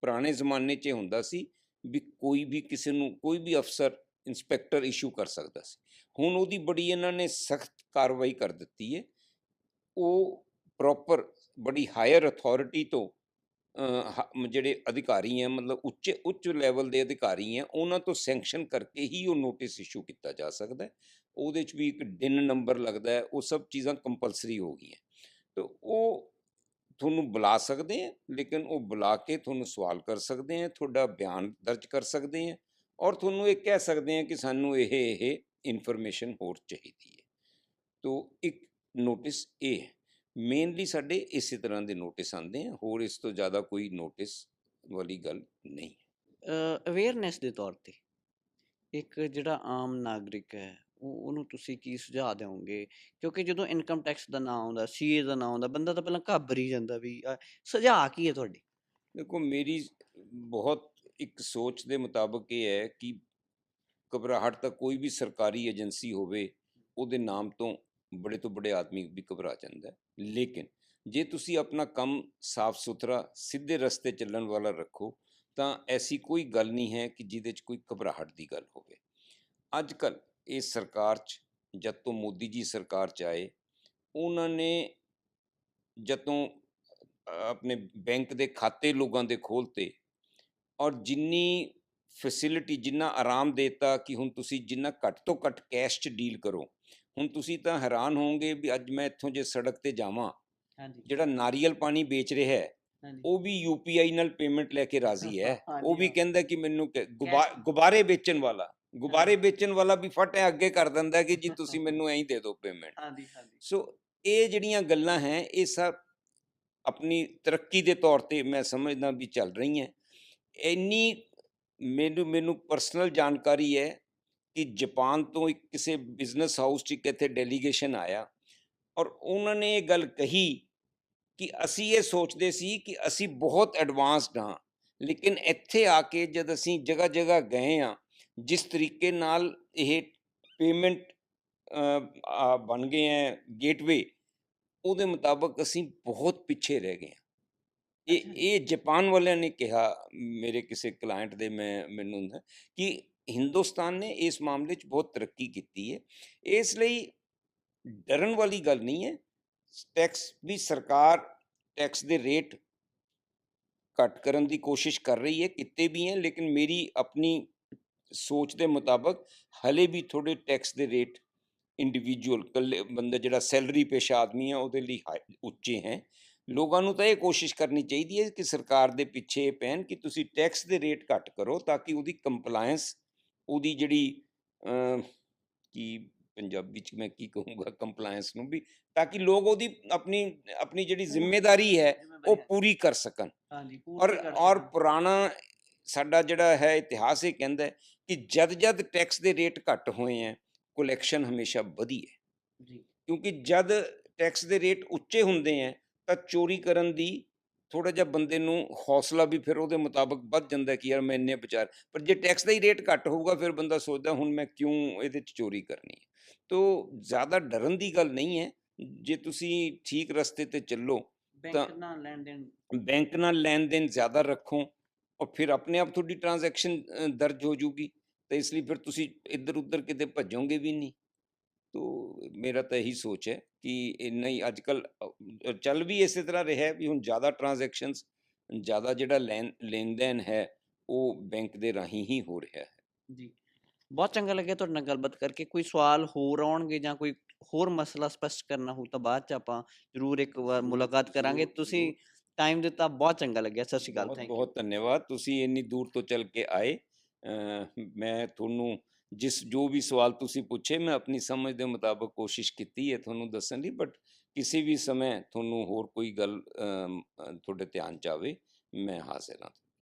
ਪੁਰਾਣੇ ਜ਼ਮਾਨੇ 'ਚ ਹੁੰਦਾ ਸੀ ਵੀ ਕੋਈ ਵੀ ਕਿਸੇ ਨੂੰ ਕੋਈ ਵੀ ਅਫਸਰ ਇਨਸਪੈਕਟਰ ਇਸ਼ੂ ਕਰ ਸਕਦਾ ਸੀ। ਹੁਣ ਉਹਦੀ ਬੜੀ ਇਹਨਾਂ ਨੇ ਸਖਤ ਕਾਰਵਾਈ ਕਰ ਦਿੱਤੀ ਹੈ। ਉਹ ਪ੍ਰੋਪਰ ਬੜੀ ਹਾਇਰ ਅਥਾਰਟੀ ਤੋਂ ਹ- ਜਿਹੜੇ ਅਧਿਕਾਰੀ ਹੈ, ਮਤਲਬ ਉੱਚ ਉੱਚ ਲੈਵਲ ਦੇ ਅਧਿਕਾਰੀ ਹੈ, ਉਹਨਾਂ ਤੋਂ ਸੈਂਕਸ਼ਨ ਕਰਕੇ ਹੀ ਉਹ ਨੋਟਿਸ ਇਸ਼ੂ ਕੀਤਾ ਜਾ ਸਕਦਾ ਹੈ। ਉਹਦੇ 'ਚ ਵੀ ਇੱਕ ਡਿਨ ਨੰਬਰ ਲੱਗਦਾ ਹੈ, ਉਹ ਸਭ ਚੀਜ਼ਾਂ ਕੰਪਲਸਰੀ ਹੋ ਗਈਆਂ। ਤੇ ਉਹ ਤੁਹਾਨੂੰ ਬੁਲਾ ਸਕਦੇ ਹੈ, ਲੇਕਿਨ ਉਹ ਬੁਲਾ ਕੇ ਤੁਹਾਨੂੰ ਸਵਾਲ ਕਰ ਸਕਦੇ ਹੈ, ਤੁਹਾਡਾ ਬਿਆਨ ਦਰਜ ਕਰ ਸਕਦੇ ਹੈ। ਔਰ ਤੁਹਾਨੂੰ ਇਹ ਕਹਿ ਸਕਦੇ ਹੈ ਕਿ ਸਾਨੂੰ ਇਹ ਇਹ ਇਨਫੋਰਮੇਸ਼ਨ ਹੋਰ ਚਾਹੀਦੀ ਹੈ। ਤੋ ਇੱਕ ਨੋਟਿਸ ਇਹ ਹੈ ਮੇਨਲੀ ਸਾਡੇ ਇਸੇ ਤਰ੍ਹਾਂ ਦੇ ਨੋਟਿਸ ਆਉਂਦੇ ਆ ਹੋਰ ਇਸ ਤੋਂ ਜ਼ਿਆਦਾ ਕੋਈ ਨੋਟਿਸ ਵਾਲੀ ਗੱਲ ਨਹੀਂ ਹੈ। ਅਵੇਅਰਨੈਸ ਦੇ ਤੌਰ ਤੇ ਇੱਕ ਜਿਹੜਾ ਆਮ ਨਾਗਰਿਕ ਹੈ ਉਹ ਉਹਨੂੰ ਤੁਸੀਂ ਕੀ ਸੁਝਾਅ ਦਿਓਗੇ? ਕਿਉਂਕਿ ਜਦੋਂ ਇਨਕਮ ਟੈਕਸ ਦਾ ਨਾਂ ਆਉਂਦਾ ਸੀਏ ਦਾ ਨਾਂ ਆਉਂਦਾ ਬੰਦਾ ਤਾਂ ਪਹਿਲਾਂ ਘਾਬਰ ਹੀ ਜਾਂਦਾ ਵੀ ਸੁਝਾਅ ਕੀ ਹੈ ਤੁਹਾਡੇ? ਦੇਖੋ ਮੇਰੀ ਬਹੁਤ ਇੱਕ ਸੋਚ ਦੇ ਮੁਤਾਬਕ ਇਹ ਹੈ ਕਿ ਘਬਰਾਹਟ ਤਾਂ ਕੋਈ ਵੀ ਸਰਕਾਰੀ ਏਜੰਸੀ ਹੋਵੇ, ਉਹਦੇ ਨਾਮ ਤੋਂ ਬੜੇ ਤੋਂ ਬੜੇ ਆਦਮੀ ਵੀ ਘਬਰਾ ਜਾਂਦਾ ਹੈ। ਲੇਕਿਨ ਜੇ ਤੁਸੀਂ ਆਪਣਾ ਕੰਮ ਸਾਫ਼ ਸੁਥਰਾ, ਸਿੱਧੇ ਰਸਤੇ ਚੱਲਣ ਵਾਲਾ ਰੱਖੋ, ਤਾਂ ਐਸੀ ਕੋਈ ਗੱਲ ਨਹੀਂ ਹੈ ਕਿ ਜਿਹਦੇ 'ਚ ਕੋਈ ਘਬਰਾਹਟ ਦੀ ਗੱਲ ਹੋਵੇ। ਅੱਜ ਕੱਲ ਇਹ ਸਰਕਾਰ 'ਚ, ਜਦ ਤੋਂ ਮੋਦੀ ਜੀ ਸਰਕਾਰ 'ਚ ਆਏ, ਉਹਨਾਂ ਨੇ ਜਦ ਤੋਂ ਆਪਣੇ ਬੈਂਕ ਦੇ ਖਾਤੇ ਲੋਕਾਂ ਦੇ ਖੋਲ੍ਹਤੇ ਔਰ ਜਿੰਨੀ ਫੈਸਿਲਿਟੀ ਜਿੰਨਾ ਆਰਾਮ ਦੇਤਾ ਕਿ ਹੁਣ ਤੁਸੀਂ ਜਿੰਨਾ ਘੱਟ ਤੋਂ ਘੱਟ ਕੈਸ਼ 'ਚ ਡੀਲ ਕਰੋ ਹੁਣ ਤੁਸੀਂ ਤਾਂ ਹੈਰਾਨ ਹੋਵੋਗੇ ਵੀ ਅੱਜ ਮੈਂ ਇੱਥੋਂ ਜੇ ਸੜਕ ਤੇ ਜਾਵਾਂ ਹਾਂਜੀ। ਜਿਹੜਾ ਨਾਰੀਅਲ ਪਾਣੀ ਵੇਚ ਰਿਹਾ ਹੈ ਉਹ ਵੀ ਯੂਪੀਆਈ ਨਾਲ ਪੇਮੈਂਟ ਲੈ ਕੇ ਰਾਜ਼ੀ ਹੈ। ਉਹ ਵੀ ਹਾਂ। ਕਹਿੰਦਾ ਕਿ ਮੈਨੂੰ ਗੁਬਾਰੇ ਵੇਚਣ ਵਾਲਾ ਗੁਬਾਰੇ ਵੇਚਣ ਵਾਲਾ ਵੀ ਫਟੇ ਅੱਗੇ ਕਰ ਦਿੰਦਾ ਕਿ ਜੀ ਤੁਸੀਂ ਮੈਨੂੰ ਐਂ ਹੀ ਦੇ ਦਿਓ ਪੇਮੈਂਟ ਹਾਂਜੀ ਹਾਂਜੀ। ਸੋ ਇਹ ਜਿਹੜੀਆਂ ਗੱਲਾਂ ਹੈ ਇਹ ਸਭ ਆਪਣੀ ਤਰੱਕੀ ਦੇ ਤੌਰ ਤੇ ਮੈਂ ਸਮਝਦਾ ਵੀ ਚੱਲ ਰਹੀਆਂ। ਇੰਨੀ ਮੈਨੂੰ ਮੈਨੂੰ ਪਰਸਨਲ ਜਾਣਕਾਰੀ ਹੈ ਕਿ ਜਾਪਾਨ ਤੋਂ ਇੱਕ ਕਿਸੇ ਬਿਜ਼ਨਸ ਹਾਊਸ 'ਚ ਇੱਕ ਇੱਥੇ ਡੈਲੀਗੇਸ਼ਨ ਆਇਆ ਔਰ ਉਹਨਾਂ ਨੇ ਇਹ ਗੱਲ ਕਹੀ ਕਿ ਅਸੀਂ ਇਹ ਸੋਚਦੇ ਸੀ ਕਿ ਅਸੀਂ ਬਹੁਤ ਐਡਵਾਂਸਡ ਹਾਂ, ਲੇਕਿਨ ਇੱਥੇ ਆ ਕੇ ਜਦ ਅਸੀਂ ਜਗ੍ਹਾ ਜਗ੍ਹਾ ਗਏ ਆ ਜਿਸ ਤਰੀਕੇ ਨਾਲ ਇਹ ਪੇਮੈਂਟ ਬਣ ਗਏ ਹੈ ਗੇਟਵੇ ਉਹਦੇ ਮੁਤਾਬਕ ਅਸੀਂ ਬਹੁਤ ਪਿੱਛੇ ਰਹਿ ਗਏ ਹਾਂ। ਇਹ। ਇਹ ਜਾਪਾਨ ਵਾਲਿਆਂ ਨੇ ਕਿਹਾ ਮੇਰੇ ਕਿਸੇ ਕਲਾਇੰਟ ਦੇ ਮੈਂ ਮੈਨੂੰ ਹੁੰਦਾ ਕਿ ਹਿੰਦੁਸਤਾਨ ਨੇ ਇਸ ਮਾਮਲੇ 'ਚ ਬਹੁਤ ਤਰੱਕੀ ਕੀਤੀ ਹੈ ਇਸ ਲਈ ਡਰਨ ਵਾਲੀ ਗੱਲ ਨਹੀਂ ਹੈ ਟੈਕਸ ਵੀ ਸਰਕਾਰ ਟੈਕਸ ਦੇ ਰੇਟ ਘੱਟ ਕਰਨ ਦੀ ਕੋਸ਼ਿਸ਼ ਕਰ ਰਹੀ ਹੈ ਕਿਤੇ ਵੀ ਹੈ ਲੇਕਿਨ ਮੇਰੀ ਆਪਣੀ ਸੋਚ ਦੇ ਮੁਤਾਬਕ ਹਲੇ ਵੀ ਥੋੜੇ ਟੈਕਸ ਦੇ ਰੇਟ ਇੰਡੀਵਿਜੂਅਲ ਕੱਲੇ ਬੰਦਾ ਜਿਹੜਾ ਸੈਲਰੀ ਪੇਸ਼ਾ ਆਦਮੀ ਹੈ ਉਹਦੇ ਲਈ ਉੱਚੇ ਹੈ। ਲੋਕਾਂ ਨੂੰ ਤਾਂ ਇਹ ਕੋਸ਼ਿਸ਼ ਕਰਨੀ ਚਾਹੀਦੀ ਹੈ ਕਿ ਸਰਕਾਰ ਦੇ ਪਿੱਛੇ ਪੈਣ ਕਿ ਤੁਸੀਂ ਟੈਕਸ ਦੇ ਰੇਟ ਘੱਟ ਕਰੋ ਤਾਂ ਕਿ ਉਹਦੀ ਕੰਪਲਾਈਂਸ ਉਹਦੀ ਜਿਹੜੀ ਕੀ ਪੰਜਾਬੀ ਚ ਮੈਂ ਕੀ ਕਹੂੰਗਾ ਕੰਪਲਾਈਂਸ ਨੂੰ ਵੀ ਤਾਂ ਕਿ ਲੋਕ ਉਹਦੀ ਆਪਣੀ ਆਪਣੀ ਜਿਹੜੀ ਜ਼ਿੰਮੇਵਾਰੀ ਹੈ ਉਹ ਪੂਰੀ ਕਰ ਸਕਣ। ਹਾਂਜੀ ਔਰ ਔਰ ਪੁਰਾਣਾ ਸਾਡਾ ਜਿਹੜਾ ਹੈ ਇਤਿਹਾਸ ਇਹ ਕਹਿੰਦਾ ਕਿ ਜਦ ਜਦ ਟੈਕਸ ਦੇ ਰੇਟ ਘੱਟ ਹੋਏ ਹੈ ਕਲੈਕਸ਼ਨ ਹਮੇਸ਼ਾ ਵਧੀ ਹੈ। ਜੀ। ਕਿਉਂਕਿ ਜਦ ਟੈਕਸ ਦੇ ਰੇਟ ਉੱਚੇ ਹੁੰਦੇ ਹੈ ਤਾਂ ਚੋਰੀ ਕਰਨ ਦੀ ਥੋੜਾ ਜਿਹਾ ਬੰਦੇ ਨੂੰ ਹੌਸਲਾ ਵੀ ਫਿਰ ਉਹਦੇ ਮੁਤਾਬਕ ਵੱਧ ਜਾਂਦਾ ਕਿ ਯਾਰ ਮੈਂ ਇੰਨੇ ਵਿਚਾਰ ਪਰ ਜੇ ਟੈਕਸ ਦਾ ਹੀ ਰੇਟ ਘੱਟ ਹੋਊਗਾ ਫਿਰ ਬੰਦਾ ਸੋਚਦਾ ਹੁਣ ਮੈਂ ਕਿਉਂ ਇਹਦੇ 'ਚ ਚੋਰੀ ਕਰਨੀ ਹੈ। ਤੋ ਜ਼ਿਆਦਾ ਡਰਨ ਦੀ ਗੱਲ ਨਹੀਂ ਹੈ ਜੇ ਤੁਸੀਂ ਠੀਕ ਰਸਤੇ ਤੇ ਚੱਲੋ ਬੈਂਕ ਤਾਂ- ਨਾਲ ਲੈਣ ਦੇਣ ਬੈਂਕ ਨਾਲ ਲੈਣ ਦੇਣ ਜ਼ਿਆਦਾ ਰੱਖੋ ਔਰ ਫਿਰ ਆਪਣੇ ਆਪ ਤੁਹਾਡੀ ਟ੍ਰਾਂਜੈਕਸ਼ਨ ਦਰਜ ਹੋ ਜੂਗੀ ਤਾਂ ਇਸ ਲਈ ਫਿਰ ਤੁਸੀਂ ਇੱਧਰ ਉੱਧਰ ਕਿਤੇ ਭੱਜੋਗੇ ਵੀ ਨਹੀਂ। ਮੇਰਾ ਤਾਂ ਇਹੀ ਸੋਚ ਹੈ ਕਿ ਇੰਨਾ ਹੀ ਅੱਜ ਕੱਲ ਚੱਲ ਵੀ ਇਸੇ ਤਰ੍ਹਾਂ ਰਿਹਾ ਵੀ ਹੁਣ ਜ਼ਿਆਦਾ ਟ੍ਰਾਂਜੈਕਸ਼ਨਸ ਜ਼ਿਆਦਾ ਜਿਹੜਾ ਲੈਣ ਲੈਣ ਦੇਣ ਹੈ ਉਹ ਬੈਂਕ ਦੇ ਰਾਹੀਂ ਹੀ ਹੋ ਰਿਹਾ ਹੈ। ਜੀ। ਬਹੁਤ ਚੰਗਾ ਲੱਗਿਆ ਤੁਹਾਡੇ ਨਾਲ ਗੱਲਬਾਤ ਕਰਕੇ। ਕੋਈ ਸਵਾਲ ਹੋਰ ਆਉਣਗੇ ਜਾਂ ਕੋਈ ਹੋਰ ਮਸਲਾ ਸਪਸ਼ਟ ਕਰਨਾ ਹੋ ਤਾਂ ਬਾਅਦ ਚ ਆਪਾਂ ਜ਼ਰੂਰ ਇੱਕ ਵਾਰ ਮੁਲਾਕਾਤ ਕਰਾਂਗੇ। ਤੁਸੀਂ। ਟਾਈਮ ਦਿੱਤਾ ਬਹੁਤ ਚੰਗਾ ਲੱਗਿਆ। ਸਤਿ ਸ਼੍ਰੀ ਅਕਾਲ ਥੈਂਕ ਯੂ ਬਹੁਤ ਧੰਨਵਾਦ। ਤੁਸੀਂ ਇੰਨੀ ਦੂਰ ਤੋਂ ਚੱਲ ਕੇ ਆਏ। ਮੈਂ ਤੁਹਾਨੂੰ ਜਿਸ ਜੋ ਵੀ ਸਵਾਲ ਤੁਸੀਂ ਪੁੱਛੇ, ਮੈਂ ਆਪਣੀ ਸਮਝ ਦੇ ਮੁਤਾਬਕ ਕੋਸ਼ਿਸ਼ ਕੀਤੀ ਹੈ ਤੁਹਾਨੂੰ ਦੱਸਣ ਦੀ ਬਟ ਕਿਸੇ ਵੀ ਸਮੇਂ ਤੁਹਾਨੂੰ ਹੋਰ ਕੋਈ ਗੱਲ ਤੁਹਾਡੇ ਧਿਆਨ ਚ ਆਵੇ, ਮੈਂ ਹਾਜ਼ਰ ਹਾਂ।